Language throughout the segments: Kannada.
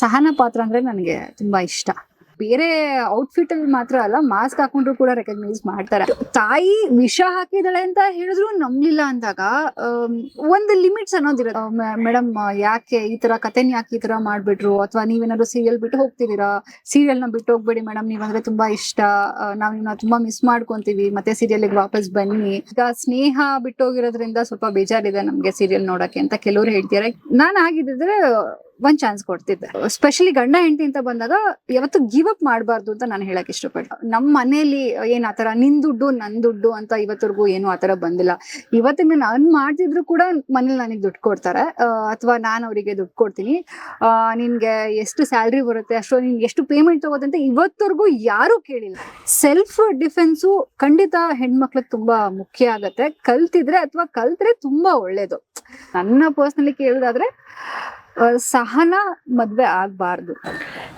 ಸಹನ ಪಾತ್ರ ಅಂದ್ರೆ ನನಗೆ ತುಂಬಾ ಇಷ್ಟ. ಬೇರೆ ಔಟ್ಫಿಟ್ ಅಲ್ಲಿ ಮಾತ್ರ ಅಲ್ಲ ಮಾಸ್ಕ್ ಹಾಕೊಂಡ್ರು ಕೂಡ ರೆಕಗ್ನೈಸ್ ಮಾಡ್ತಾರೆ. ತಾಯಿ ವಿಷ ಹಾಕಿದಾಳೆ ಅಂತ ಹೇಳಿದ್ರು ನಂಬ್ಲಿಲ್ಲ ಅಂದಾಗ ಒಂದು ಲಿಮಿಟ್ಸ್ ಅನ್ನೋದಿರುತ್ತೆ ಮೇಡಮ್ ಯಾಕೆ ಈ ತರ ಕಥೆನ ಯಾಕೆ ಈ ತರ ಮಾಡ್ಬಿಟ್ರು? ಅಥವಾ ನೀವೇನಾದ್ರು ಸೀರಿಯಲ್ ಬಿಟ್ಟು ಹೋಗ್ತಿದ್ದೀರಾ? ಸೀರಿಯಲ್ನ ಬಿಟ್ಟು ಹೋಗ್ಬೇಡಿ ಮೇಡಮ್ ನೀವಂದ್ರೆ ತುಂಬಾ ಇಷ್ಟ. ನಾವ್ ನಿಮ್ನ ತುಂಬಾ ಮಿಸ್ ಮಾಡ್ಕೊಂತೀವಿ. ಮತ್ತೆ ಸೀರಿಯಲ್ ವಾಪಸ್ ಬನ್ನಿ. ಈಗ ಸ್ನೇಹ ಬಿಟ್ಟೋಗಿರೋದ್ರಿಂದ ಸ್ವಲ್ಪ ಬೇಜಾರಿದೆ ನಮ್ಗೆ ಸೀರಿಯಲ್ ನೋಡಕ್ಕೆ ಅಂತ ಕೆಲವ್ರು ಹೇಳ್ತಾರೆ ನಾನ್ ಆಗಿದ್ದಿದ್ರೆ ಒಂದ್ ಚಾನ್ಸ್ ಕೊಡ್ತಿದ್ದೆ. ಸ್ಪೆಷಲಿ ಗಂಡ ಹೆಂಡತಿ ಅಂತ ಬಂದಾಗ ಯಾವತ್ತು ಗಿವ್ ಅಪ್ ಮಾಡಬಾರ್ದು ಅಂತ ನಾನು ಹೇಳಕ್ ಇಷ್ಟಪಡ್ತೀನಿ. ನಮ್ಮ ಮನೇಲಿ ಏನ್ ಆತರ, ನಿನ್ ದುಡ್ಡು, ನನ್ ದುಡ್ಡು ಅಂತ ಇವತ್ತವರೆಗೂ ಏನು ಆತರ ಬಂದಿಲ್ಲ. ಇವತ್ತಿನ ನಾನ್ ಮಾಡ್ತಿದ್ರು ಕೂಡ ಮನೇಲಿ ನನಗೆ ದುಡ್ಡು ಕೊಡ್ತಾರೆ. ಅಥವಾ ನಾನು ಅವರಿಗೆ ದುಡ್ಡು ಕೊಡ್ತೀನಿ. ನಿನ್ಗೆ ಎಷ್ಟು ಸ್ಯಾಲ್ರಿ ಬರುತ್ತೆ, ಅಷ್ಟು ನಿನ್ಗೆ ಎಷ್ಟು ಪೇಮೆಂಟ್ ತಗೋದಂತ ಇವತ್ತವರೆಗೂ ಯಾರು ಕೇಳಿಲ್ಲ. ಸೆಲ್ಫ್ ಡಿಫೆನ್ಸು ಖಂಡಿತ ಹೆಣ್ಮಕ್ಳಿಗೆ ತುಂಬಾ ಮುಖ್ಯ ಆಗತ್ತೆ. ಕಲ್ತಿದ್ರೆ ಅಥವಾ ಕಲ್ತ್ರೆ ತುಂಬಾ ಒಳ್ಳೇದು. ನನ್ನ ಪರ್ಸನಲಿ ಕೇಳೋದಾದ್ರೆ ಸಹನ ಮದ್ವೆ ಆಗ್ಬಾರ್ದು.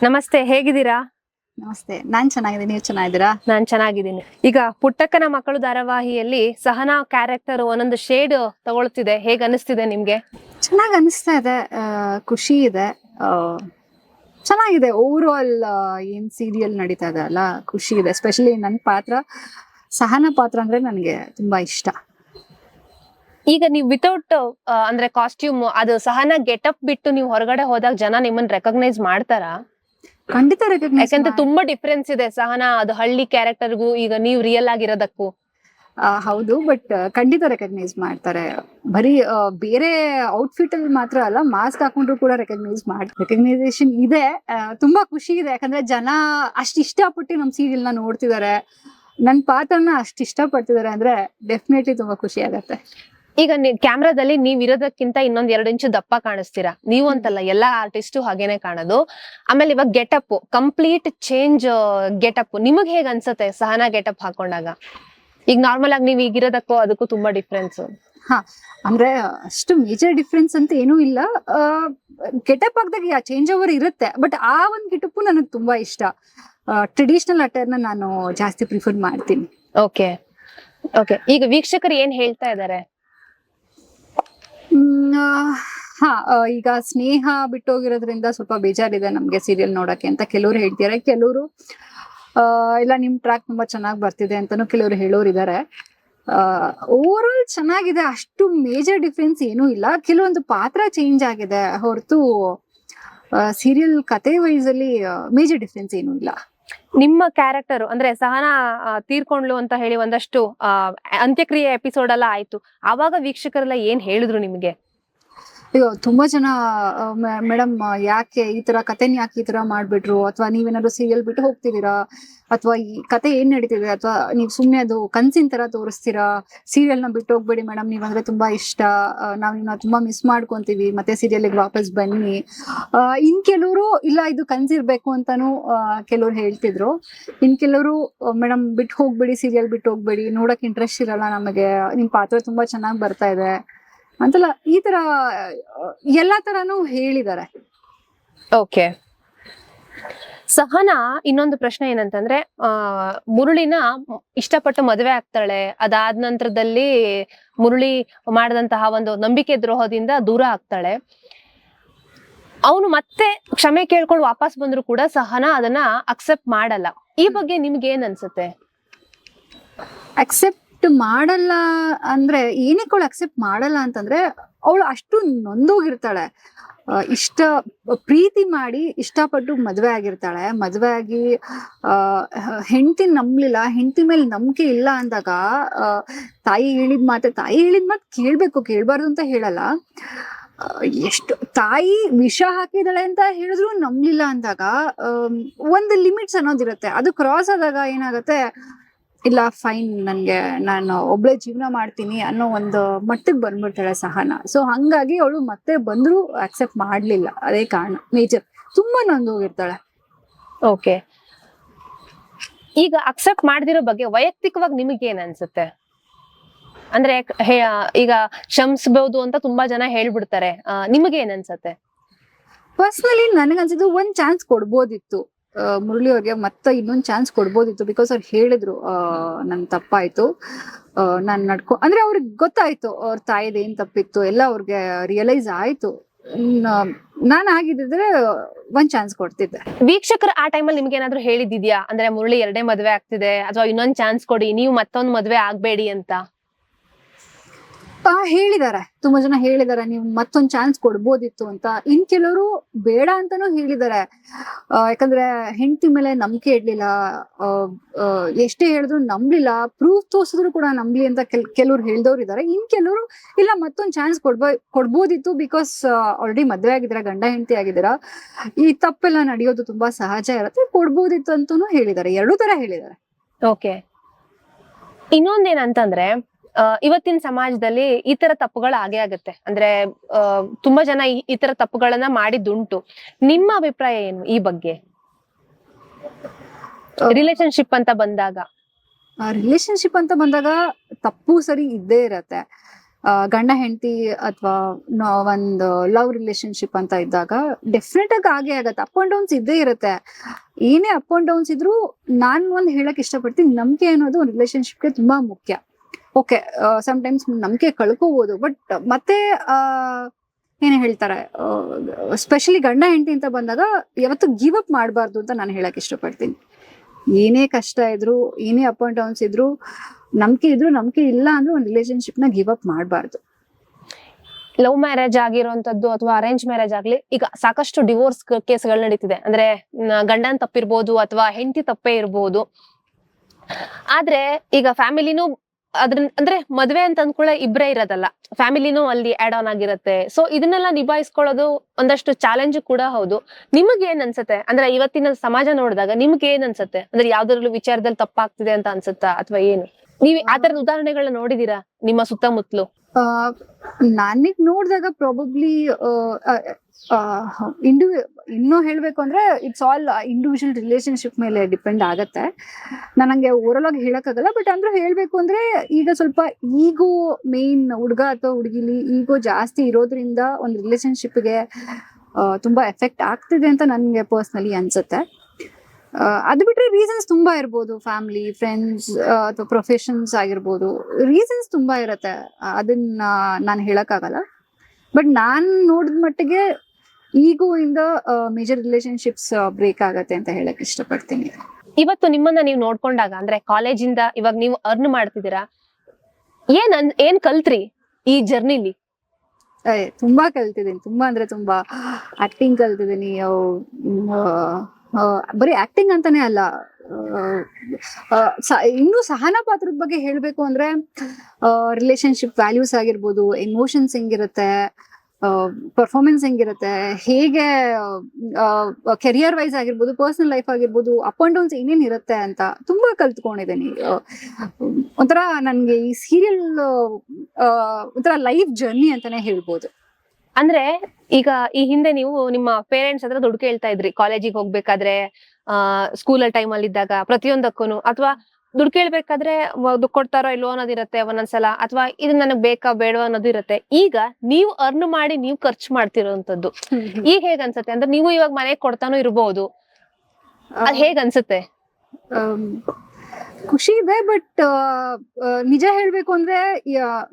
ನಮಸ್ತೆ ಹೇಗಿದ್ದೀರಾ? ನಮಸ್ತೆ. ನಾನ್ ಚೆನ್ನಾಗಿದ್ದೀನಿ. ನೀವು ಚೆನ್ನಾಗಿದ್ದೀರಾ? ನಾನ್ ಚೆನ್ನಾಗಿದ್ದೀನಿ. ಈಗ ಪುಟ್ಟಕ್ಕನ ಮಕ್ಕಳು ಧಾರಾವಾಹಿಯಲ್ಲಿ ಸಹನಾ ಕ್ಯಾರೆಕ್ಟರ್ ಒಂದೊಂದು ಶೇಡ್ ತಗೊಳ್ತಿದೆ. ಹೇಗ್ ಅನಿಸ್ತಿದೆ ನಿಮ್ಗೆ? ಚೆನ್ನಾಗಿ ಅನಿಸ್ತಾ ಇದೆ. ಆ, ಖುಷಿ ಇದೆ. ಆ, ಚೆನ್ನಾಗಿದೆ. ಓವರ್ ಆಲ್ ಏನ್ ಸೀರಿಯಲ್ ನಡೀತಾ ಇದೆ ಅಲ್ಲ ಖುಷಿ ಇದೆ. ಎಸ್ಪೆಷಲಿ ನನ್ನ ಪಾತ್ರ ಸಹನ ಪಾತ್ರ ಅಂದ್ರೆ ನನಗೆ ತುಂಬಾ ಇಷ್ಟ. ಈಗ ನೀವು ವಿತೌಟ್ ಅಂದ್ರೆ ಕಾಸ್ಟ್ಯೂಮ್ ಅದು ಸಹನ ಗೆಟಪ್ ಬಿಟ್ಟು ನೀವು ಹೊರಗಡೆ ಹೋದಾಗ ಜನ ನಿಮ್ಮನ್ನ ರೆಕಗ್ನೈಸ್ ಮಾಡ್ತಾರಾ? ಖಂಡಿತ ಯಾಕಂದ್ರೆ ತುಂಬಾ ಡಿಫ್ರೆನ್ಸ್ ಇದೆ ಸಹನಾ ಅದು ಹಳ್ಳಿ ಕ್ಯಾರೆಕ್ಟರ್ಗೂ ಈಗ ನೀವು ರಿಯಲ್ ಆಗಿರೋದಕ್ಕೂ. ಆ, ಹೌದು ಬಟ್ ಖಂಡಿತ ರೆಕಗ್ನೈಸ್ ಮಾಡ್ತಾರೆ. ಬರೀ ಬೇರೆ ಔಟ್ಫಿಟ್ ಅಲ್ಲಿ ಮಾತ್ರ ಅಲ್ಲ ಮಾಸ್ಕ್ ಹಾಕೊಂಡ್ರು ಕೂಡ ರೆಕಗ್ನೈಸ್ ಮಾಡ್ತಾರೆ ರೆಕಗ್ನೈಸೇಷನ್ ಇದೆ. ತುಂಬಾ ಖುಷಿ ಇದೆ ಯಾಕಂದ್ರೆ ಜನ ಅಷ್ಟ್ ಇಷ್ಟಪಟ್ಟು ನಮ್ ಸೀರಿಯಲ್ನ ನೋಡ್ತಿದ್ದಾರೆ ನನ್ ಪಾತ್ರನ ಅಷ್ಟ್ ಇಷ್ಟಪಡ್ತಿದ್ದಾರೆ ಅಂದ್ರೆ ಡೆಫಿನೆಟ್ಲಿ ತುಂಬಾ ಖುಷಿ ಆಗತ್ತೆ. ಈಗ ಕ್ಯಾಮ್ರಾದಲ್ಲಿ ನೀವ್ ಇರೋದಕ್ಕಿಂತ ಇನ್ನೊಂದ್ ಎರಡು ಇಂಚು ದಪ್ಪ ಕಾಣಿಸ್ತೀರಾ? ನೀವು ಅಂತಲ್ಲ ಎಲ್ಲಾ ಆರ್ಟಿಸ್ಟು ಹಾಗೇನೆ ಕಾಣೋದು. ಆಮೇಲೆ ಇವಾಗ ಗೆಟಪ್ ಕಂಪ್ಲೀಟ್ ಚೇಂಜ್ ಗೆಟಪ್ ನಿಮಗ್ ಹೇಗ್ ಅನ್ಸುತ್ತೆ ಸಹನಾ ಗೆಟಪ್ ಹಾಕೊಂಡಾಗ? ಈಗ ನಾರ್ಮಲ್ ಆಗಿ ನೀವ್ ಈಗಿರೋದಕ್ಕೂ ಅದಕ್ಕೂ ತುಂಬಾ ಡಿಫ್ರೆನ್ಸ್ ಹಾ ಅಂದ್ರೆ ಅಷ್ಟು ಮೇಜರ್ ಡಿಫ್ರೆನ್ಸ್ ಅಂತ ಏನೂ ಇಲ್ಲ. ಗೆಟಪ್ ಆಗದಾಗ ಚೇಂಜ್ ಓವರ್ ಇರುತ್ತೆ. ಬಟ್ ಆ ಒಂದು ಗೆಟಪ್ ನನಗೆ ತುಂಬಾ ಇಷ್ಟ. ಟ್ರೆಡಿಷನಲ್ ಅಟರ್ನ ನಾನು ಜಾಸ್ತಿ ಪ್ರಿಫರ್ ಮಾಡ್ತೀನಿ. ಓಕೆ ಓಕೆ ಈಗ ವೀಕ್ಷಕರು ಏನ್ ಹೇಳ್ತಾ ಆ, ಹಾ ಈಗ ಸ್ನೇಹ ಬಿಟ್ಟೋಗಿರೋದ್ರಿಂದ ಸ್ವಲ್ಪ ಬೇಜಾರಿದೆ ನಮ್ಗೆ ಸೀರಿಯಲ್ ನೋಡಕ್ಕೆ ಅಂತ ಕೆಲವ್ರು ಹೇಳ್ತಾರೆ ಕೆಲವರು ಇಲ್ಲ, ನಿಮ್ ಟ್ರ್ಯಾಕ್ ತುಂಬಾ ಚೆನ್ನಾಗಿ ಬರ್ತಿದೆ ಅಂತಾನು ಕೆಲವರು ಹೇಳೋರು ಇದಾರೆ ಓವರ್ ಆಲ್ ಚೆನ್ನಾಗಿದೆ, ಅಷ್ಟು ಮೇಜರ್ ಡಿಫ್ರೆನ್ಸ್ ಏನೂ ಇಲ್ಲ. ಕೆಲವೊಂದು ಪಾತ್ರ ಚೇಂಜ್ ಆಗಿದೆ ಹೊರತು ಸೀರಿಯಲ್ ಕತೆ ವೈಸ್ ಅಲ್ಲಿ ಮೇಜರ್ ಡಿಫ್ರೆನ್ಸ್ ಏನೂ ಇಲ್ಲ. ನಿಮ್ಮ ಕ್ಯಾರೆಕ್ಟರ್ ಅಂದ್ರೆ ಸಹನಾ ತೀರ್ಕೊಂಡ್ಲು ಅಂತ ಹೇಳಿ ಒಂದಷ್ಟು ಅಂತ್ಯಕ್ರಿಯೆ ಎಪಿಸೋಡ್ ಎಲ್ಲ ಆಯ್ತು. ಆವಾಗ ವೀಕ್ಷಕರೆಲ್ಲ ಏನ್ ಹೇಳಿದ್ರು ನಿಮ್ಗೆ? ಅಯ್ಯೋ, ತುಂಬಾ ಜನ ಮೇಡಮ್ ಯಾಕೆ ಈ ತರ ಕಥೆನ ಯಾಕೆ ಈ ತರ ಮಾಡ್ಬಿಟ್ರು? ಅಥವಾ ನೀವೇನಾದ್ರು ಸೀರಿಯಲ್ ಬಿಟ್ಟು ಹೋಗ್ತಿದ್ದೀರಾ? ಅಥವಾ ಈ ಕತೆ ಏನ್ ನಡೀತಿದೆ? ಅಥವಾ ನೀವ್ ಸುಮ್ನೆ ಅದು ಕನ್ಸಿನ ತರ ತೋರಿಸ್ತೀರಾ? ಸೀರಿಯಲ್ನ ಬಿಟ್ಟು ಹೋಗ್ಬೇಡಿ ಮೇಡಮ್, ನೀವಂದ್ರೆ ತುಂಬಾ ಇಷ್ಟ. ನಾವ್ ನಿಮ್ನ ತುಂಬಾ ಮಿಸ್ ಮಾಡ್ಕೊಂತೀವಿ. ಮತ್ತೆ ಸೀರಿಯಲ್ ವಾಪಸ್ ಬನ್ನಿ. ಇನ್ ಕೆಲವರು, ಇಲ್ಲ ಇದು ಕನ್ಸಿರ್ಬೇಕು ಅಂತಾನು ಕೆಲವ್ರು ಹೇಳ್ತಿದ್ರು. ಇನ್ ಕೆಲವರು ಮೇಡಮ್, ಬಿಟ್ಟು ಹೋಗ್ಬೇಡಿ ಸೀರಿಯಲ್ ಬಿಟ್ಟು ಹೋಗ್ಬೇಡಿ. ನೋಡಕ್ ಇಂಟ್ರೆಸ್ಟ್ ಇರಲ್ಲ ನಮಗೆ. ನಿಮ್ ಪಾತ್ರ ತುಂಬಾ ಚೆನ್ನಾಗಿ ಬರ್ತಾ ಇದೆ. ಅಂತಲ್ಲ ಈ ತರ ಎಲ್ಲಾ ತರಾನು ಹೇಳಿದ್ದಾರೆ. ಓಕೆ ಸಹನಾ ಇನ್ನೊಂದು ಪ್ರಶ್ನೆ ಏನಂತಂದ್ರೆ ಆ ಮುರುಳಿನ ಇಷ್ಟಪಟ್ಟು ಮದುವೆ ಆಗ್ತಾಳೆ ಅದಾದ ನಂತರದಲ್ಲಿ ಮುರುಳಿ ಮಾಡಿದಂತಹ ಒಂದು ನಂಬಿಕೆ ದ್ರೋಹದಿಂದ ದೂರ ಆಗ್ತಾಳೆ. ಅವನು ಮತ್ತೆ ಕ್ಷಮೆ ಕೇಳ್ಕೊಂಡು ವಾಪಸ್ ಬಂದ್ರು ಕೂಡ ಸಹನಾ ಅದನ್ನ ಅಕ್ಸೆಪ್ಟ್ ಮಾಡಲ್ಲ. ಈ ಬಗ್ಗೆ ನಿಮ್ಗೆ ಏನ್ ಅನ್ಸುತ್ತೆ? ಅಕ್ಸೆಪ್ಟ್ ಮಾಡಲ್ಲ ಅಂದ್ರೆ ಏನಕ್ಕೆ ಅವಳು ಅಕ್ಸೆಪ್ಟ್ ಮಾಡಲ್ಲ ಅಂತಂದ್ರೆ ಅವಳು ಅಷ್ಟು ನೊಂದೋಗಿರ್ತಾಳೆ. ಇಷ್ಟ ಪ್ರೀತಿ ಮಾಡಿ ಇಷ್ಟಪಟ್ಟು ಮದುವೆ ಆಗಿರ್ತಾಳೆ. ಮದುವೆ ಆಗಿ ಹೆಂಡತಿ ನಂಬ್ಲಿಲ್ಲ, ಹೆಂಡತಿ ಮೇಲೆ ನಂಬಿಕೆ ಇಲ್ಲ ಅಂದಾಗ ತಾಯಿ ಹೇಳಿದ ಮಾತೆ, ತಾಯಿ ಹೇಳಿದ ಮಾತು ಕೇಳ್ಬೇಕು, ಕೇಳಬಾರ್ದು ಅಂತ ಹೇಳಲ್ಲ. ಎಷ್ಟು, ತಾಯಿ ವಿಷ ಹಾಕಿದಾಳೆ ಅಂತ ಹೇಳಿದ್ರು ನಂಬಲಿಲ್ಲ ಅಂದಾಗ ಒಂದು ಲಿಮಿಟ್ಸ್ ಅನ್ನೋದಿರುತ್ತೆ. ಅದು ಕ್ರಾಸ್ ಆದಾಗ ಏನಾಗುತ್ತೆ? ಇಲ್ಲ ಫೈನ್ ನನ್ಗೆ ನಾನು ಒಬ್ಳೆ ಜೀವನ ಮಾಡ್ತೀನಿ ಅನ್ನೋ ಒಂದು ಮಟ್ಟಕ್ಕೆ ಬಂದ್ಬಿಡ್ತಾಳೆ ಸಹನ. ಸೊ ಹಂಗಾಗಿ ಅವಳು ಮತ್ತೆ ಬಂದ್ರು ಅಕ್ಸೆಪ್ಟ್ ಮಾಡ್ಲಿಲ್ಲ. ಅದೇ ಕಾರಣ. ಮೇಜರ್ ತುಂಬಾ ನೊಂದೋಗಿರ್ತಾಳೆ. ಓಕೆ ಈಗ ಅಕ್ಸೆಪ್ಟ್ ಮಾಡದಿರೋ ಬಗ್ಗೆ ವೈಯಕ್ತಿಕವಾಗಿ ನಿಮಗೆ ಏನ್ ಅನ್ಸುತ್ತೆ? ಅಂದ್ರೆ ಈಗ ಕ್ಷಮಿಸಬಹುದು ಅಂತ ತುಂಬಾ ಜನ ಹೇಳ್ಬಿಡ್ತಾರೆ. ನಿಮಗೆ ಏನ್ ಅನ್ಸತ್ತೆ? ಪರ್ಸನಲಿ ನನಗನ್ಸಿದ್ದು ಒಂದ್ ಚಾನ್ಸ್ ಕೊಡ್ಬೋದಿತ್ತು. ಮುರಳಿ ಅವ್ರಿಗೆ ಮತ್ತೆ ಇನ್ನೊಂದ್ ಚಾನ್ಸ್ ಕೊಡ್ಬೋದಿತ್ತು ಬಿಕಾಸ್ ಅವ್ರು ಹೇಳಿದ್ರು ನನ್ ತಪ್ಪಾಯ್ತು. ನಾನ್ ನಡ್ಕೊ, ಅಂದ್ರೆ ಅವ್ರಿಗೆ ಗೊತ್ತಾಯ್ತು, ಅವ್ರ ತಾಯಿದ್ ಏನ್ ತಪ್ಪಿತ್ತು, ಎಲ್ಲ ಅವ್ರಿಗೆ ರಿಯಲೈಸ್ ಆಯ್ತು. ನಾನು ಆಗಿದ್ರೆ ಒಂದ್ ಚಾನ್ಸ್ ಕೊಡ್ತಿದ್ದೆ. ವೀಕ್ಷಕರು ಆ ಟೈಮಲ್ಲಿ ನಿಮ್ಗೆ ಏನಾದ್ರು ಹೇಳಿದ್ಯಾ ಅಂದ್ರೆ ಮುರಳಿ ಎರಡೇ ಮದ್ವೆ ಆಗ್ತಿದೆ, ಅಥವಾ ಇನ್ನೊಂದ್ ಚಾನ್ಸ್ ಕೊಡಿ, ನೀವು ಮತ್ತೊಂದ್ ಮದ್ವೆ ಆಗ್ಬೇಡಿ ಅಂತ. ಹೇಳಿದಾರೆ. ತುಂಬಾ ಜನ ಹೇಳಿದಾರೆ, ನೀವು ಮತ್ತೊಂದ್ ಚಾನ್ಸ್ ಕೊಡ್ಬೋದಿತ್ತು ಅಂತ. ಇನ್ ಕೆಲವರು ಬೇಡ ಅಂತಾನೂ ಹೇಳಿದಾರೆ. ಯಾಕಂದ್ರೆ ಹೆಂಡತಿ ಮೇಲೆ ನಂಬಿಕೆ ಇಡ್ಲಿಲ್ಲ ಎಷ್ಟೇ ಹೇಳಿದ್ರು ನಂಬ್ಲಿಲ್ಲ. ಪ್ರೂಫ್ ತೋರಿಸಿದ್ರು ಕೂಡ ನಂಬ್ಲಿ ಅಂತ ಕೆಲ್, ಕೆಲವ್ರು ಹೇಳ್ದವ್ರು ಇದಾರೆ. ಇನ್ ಕೆಲವರು, ಇಲ್ಲ, ಮತ್ತೊಂದ್ ಚಾನ್ಸ್ ಕೊಡ್ಬೋ, ಕೊಡ್ಬೋದಿತ್ತು ಬಿಕಾಸ್ ಆಲ್ರೆಡಿ ಮದ್ವೆ ಆಗಿದ್ದೀರಾ, ಗಂಡ ಹೆಂಡತಿ ಆಗಿದ್ದೀರಾ. ಈ ತಪ್ಪೆಲ್ಲ ನಡೆಯೋದು ತುಂಬಾ ಸಹಜ ಇರುತ್ತೆ. ಕೊಡ್ಬೋದಿತ್ತು ಅಂತಾನು ಹೇಳಿದಾರೆ. ಎರಡೂ ತರ ಹೇಳಿದಾರೆ. ಓಕೆ ಇನ್ನೊಂದೇನಂತಂದ್ರೆ ಇವತ್ತಿನ ಸಮಾಜದಲ್ಲಿ ಈ ತರ ತಪ್ಪುಗಳು ಆಗೇ ಆಗುತ್ತೆ. ಅಂದ್ರೆ ತುಂಬಾ ಜನ ಈ- ತರ ತಪ್ಪುಗಳನ್ನ ಮಾಡಿದ್ದುಂಟು. ನಿಮ್ಮ ಅಭಿಪ್ರಾಯ ಏನು ಈ ಬಗ್ಗೆ? ರಿಲೇಶನ್ಶಿಪ್ ಅಂತ ಬಂದಾಗ. ರಿಲೇಶನ್ಶಿಪ್ ಅಂತ ಬಂದಾಗ ತಪ್ಪು ಸರಿ ಇದ್ದೇ ಇರತ್ತೆ. ಗಂಡ ಹೆಂಡತಿ ಅಥವಾ ಒಂದು ಲವ್ ರಿಲೇಶನ್ಶಿಪ್ ಅಂತ ಇದ್ದಾಗ ಡೆಫಿನೆಟ್ ಆಗಿ ಆಗೇ ಆಗತ್ತೆ. ಅಪ್ ಅಂಡ್ ಡೌನ್ಸ್ ಇದ್ದೇ ಇರುತ್ತೆ. ಏನೇ ಅಪ್ ಅಂಡ್ ಡೌನ್ಸ್ ಇದ್ರು ನಾನ್ ಒಂದ್ ಹೇಳಕ್ ಇಷ್ಟಪಡ್ತೀನಿ ನಂಬಿಕೆ ಅನ್ನೋದು ಒಂದು ರಿಲೇಶನ್ಶಿಪ್ಗೆ ತುಂಬಾ ಮುಖ್ಯ. ಓಕೆ ಟೈಮ್ಸ್ ನಂಬಿಕೆ ಕಳ್ಕೋಬಹುದು ಬಟ್ ಮತ್ತೆ ಏನು ಹೇಳ್ತಾರೆ ಸ್ಪೆಷಲಿ ಗಂಡ ಹೆಂಡತಿ ಅಂತ ಬಂದಾಗ ಯಾವತ್ತು ಗಿವ್ ಅಪ್ ಮಾಡಬಾರ್ದು ಅಂತ ನಾನು ಹೇಳಕ್ ಇಷ್ಟಪಡ್ತೀನಿ. ಏನೇ ಕಷ್ಟ ಇದ್ರು, ಏನೇ ಅಪ್ ಅಂಡ್ ಡೌನ್ಸ್ ಇದ್ರು ನಂಬಿಕೆ ಇದ್ರು ನಂಬಿಕೆ ಇಲ್ಲ ಅಂದ್ರೆ ಒಂದು ನ ಗಿವ್ ಅಪ್ ಮಾಡಬಾರ್ದು. ಲವ್ ಮ್ಯಾರೇಜ್ ಆಗಿರುವಂತದ್ದು ಅಥವಾ ಅರೇಂಜ್ ಮ್ಯಾರೇಜ್ ಆಗ್ಲಿ, ಈಗ ಸಾಕಷ್ಟು ಡಿವೋರ್ಸ್ ಕೇಸ್ಗಳು ನಡೀತಿದೆ. ಅಂದ್ರೆ ಗಂಡನ್ ತಪ್ಪಿರ್ಬೋದು ಅಥವಾ ಹೆಂಡತಿ ತಪ್ಪೇ ಇರ್ಬೋದು. ಆದ್ರೆ, ಈಗ ಫ್ಯಾಮಿಲಿನೂ ಅದ್ರ, ಅಂದ್ರೆ ಮದ್ವೆ ಅಂತ ಅಂದ್ಕೊಳ್ಳೆ ಇಬ್ರೇ ಇರೋದಲ್ಲ. ಫ್ಯಾಮಿಲಿನೂ ಅಲ್ಲಿ ಆಡ್ ಆನ್ ಆಗಿರುತ್ತೆ. ಸೊ ಇದನ್ನೆಲ್ಲ ನಿಭಾಯಿಸ್ಕೊಳ್ಳೋದು ಒಂದಷ್ಟು ಚಾಲೆಂಜ್ ಕೂಡ ಹೌದು. ನಿಮಗೆ ಏನ್ ಅನ್ಸುತ್ತೆ? ಅಂದ್ರೆ ಇವತ್ತಿನ ಸಮಾಜ ನೋಡಿದಾಗ ನಿಮ್ಗೆ ಏನ್ ಅನ್ಸುತ್ತೆ? ಅಂದ್ರೆ ಯಾವ್ದಾದ್ರು ವಿಚಾರದಲ್ಲಿ ತಪ್ಪಾಗ್ತಿದೆ ಅಂತ ಅನ್ಸುತ್ತಾ ಅಥವಾ ಏನು? ನೀವ್ ಆ ತರದ ಉದಾಹರಣೆಗಳನ್ನ ನೋಡಿದೀರಾ ನಿಮ್ಮ ಸುತ್ತಮುತ್ತಲು ನನಗ್ ನೋಡಿದಾಗ ಪ್ರಾಬಬ್ಲಿ ಇಂಡಿವಿ, ಇನ್ನೂ ಹೇಳಬೇಕು ಅಂದ್ರೆ ಇಟ್ಸ್ ಆಲ್ ಇಂಡಿವಿಜುವಲ್ ರಿಲೇಶನ್ಶಿಪ್ ಮೇಲೆ ಡಿಪೆಂಡ್ ಆಗತ್ತೆ. ನಾನು ಹಂಗೆ ಓವರಲ್ ಆಗಿ ಹೇಳಕ್ಕಾಗಲ್ಲ ಬಟ್ ಅಂದ್ರೆ ಹೇಳಬೇಕು ಅಂದ್ರೆ ಈಗ ಸ್ವಲ್ಪ ಈಗೋ ಮೇನ್ ಹುಡುಗ ಅಥವಾ ಹುಡುಗಿಲಿ ಈಗೋ ಜಾಸ್ತಿ ಇರೋದ್ರಿಂದ ಒಂದು ರಿಲೇಶನ್ಶಿಪ್ಗೆ ತುಂಬಾ ಎಫೆಕ್ಟ್ ಆಗ್ತಿದೆ ಅಂತ ನನಗೆ ಪರ್ಸ್ನಲಿ ಅನ್ಸುತ್ತೆ. ಅದು ಬಿಟ್ರೆ ರೀಸನ್ಸ್ ತುಂಬಾ ಇರ್ಬೋದು. ಫ್ಯಾಮಿಲಿ ಫ್ರೆಂಡ್ಸ್ ಅಥವಾ ಪ್ರೊಫೆಷನ್ಸ್ ಆಗಿರ್ಬೋದು. ರೀಸನ್ಸ್ ತುಂಬಾ ಇರತ್ತೆ. ಅದನ್ನ ನಾನು ಹೇಳಕ್ಕಾಗಲ್ಲ. ಬಟ್ ನಾನು ನೋಡಿದ ಮಟ್ಟಿಗೆ ಈಗೋ ಇಂದ ಮೇಜರ್ ರಿಲೇಶನ್ಶಿಪ್ಸ್ ಬ್ರೇಕ್ ಆಗತ್ತೆ ಅಂತ ಹೇಳಕ್ ಇಷ್ಟಪಡ್ತೀನಿ. ಇವತ್ತು ನಿಮ್ಮನ್ನ ನೀವು ನೋಡ್ಕೊಂಡಾಗ ಅಂದ್ರೆ ಕಾಲೇಜಿಂದ ಇವಾಗ ನೀವು ಅರ್ನ್ ಮಾಡ್ತಿದ್ದೀರಾ? ಏನ್ ಅನ್- ಏನ್ ಕಲ್ತ್ರಿ ಈ ಜರ್ನಿಲಿ ಏ, ತುಂಬಾ ಕಲ್ತಿದ್ದೀನಿ. ತುಂಬಾ ಅಂದ್ರೆ ತುಂಬಾ ಆಕ್ಟಿಂಗ್ ಕಲ್ತಿದ್ದೀನಿ. ಅವ್, ಮ್, ಆ, ಆ, ಬರೀ ಆಕ್ಟಿಂಗ್ ಅಂತಾನೆ ಅಲ್ಲ ಆ, ಆ, ಸ- ಇನ್ನು ಸಹನ ಪಾತ್ರದ ಬಗ್ಗೆ ಹೇಳ್ಬೇಕು ಅಂದ್ರೆ ರಿಲೇಶನ್ಶಿಪ್ ವ್ಯಾಲ್ಯೂಸ್ ಆಗಿರ್ಬೋದು ಎಮೋಷನ್ಸ್ ಹೆಂಗಿರುತ್ತೆ ಪರ್ಫಾರ್ಮೆನ್ಸ್ ಹೆಂಗಿರುತ್ತೆ? ಹೇಗೆ ಕೆರಿಯರ್ ವೈಸ್ ಆಗಿರ್ಬೋದು ಪರ್ಸನಲ್ ಲೈಫ್ ಆಗಿರ್ಬೋದು ಅಪ್ ಅಂಡ್ ಡೌನ್ಸ್ ಏನೇನು ಇರುತ್ತೆ ಅಂತ ತುಂಬಾ ಕಲ್ತ್ಕೊಂಡಿದ್ದೀನಿ ಒಂಥರ ನನಗೆ ಈ ಸೀರಿಯಲ್ ಒಂಥರ ಲೈಫ್ ಜರ್ನಿ ಅಂತಾನೆ ಹೇಳ್ಬೋದು. ಅಂದ್ರೆ ಈಗ ಈ ಹಿಂದೆ ನೀವು ನಿಮ್ಮ ಪೇರೆಂಟ್ಸ್ ಹತ್ರ ದುಡ್ಡು ಕೇಳ್ತಾ ಇದ್ರಿ. ಕಾಲೇಜಿಗೆ ಹೋಗ್ಬೇಕಾದ್ರೆ ಸ್ಕೂಲ್ ಟೈಮ್ ಅಲ್ಲಿ ಇದ್ದಾಗ ಪ್ರತಿಯೊಂದಕ್ಕೂನು, ಅಥವಾ ದುಡ್ಡು ಕೇಳ್ಬೇಕಾದ್ರೆ ದುಡ್ಡು ಕೊಡ್ತಾರೋ ಇಲ್ವೋ ಅನ್ನೋದಿರತ್ತೆ ಒಂದೊಂದ್ಸಲ ಅಥವಾ ಇದು ನನಗೆ ಬೇಕಾ ಬೇಡವಾ ಅನ್ನೋದು ಇರುತ್ತೆ ಈಗ ನೀವು ಅರ್ನ್ ಮಾಡಿ ನೀವು ಖರ್ಚು ಮಾಡ್ತಿರೋಂಥದ್ದು. ಈಗ ಹೇಗ ಅನ್ಸುತ್ತೆ ಅಂದ್ರೆ ನೀವು ಇವಾಗ ಮನೆಗೆ ಕೊಡ್ತಾನೂ ಇರಬಹುದು ಅದ್ ಹೇಗ್ ಅನ್ಸುತ್ತೆ ಖುಷಿ ಇದೆ ಬಟ್ ನಿಜ ಹೇಳ್ಬೇಕು ಅಂದ್ರೆ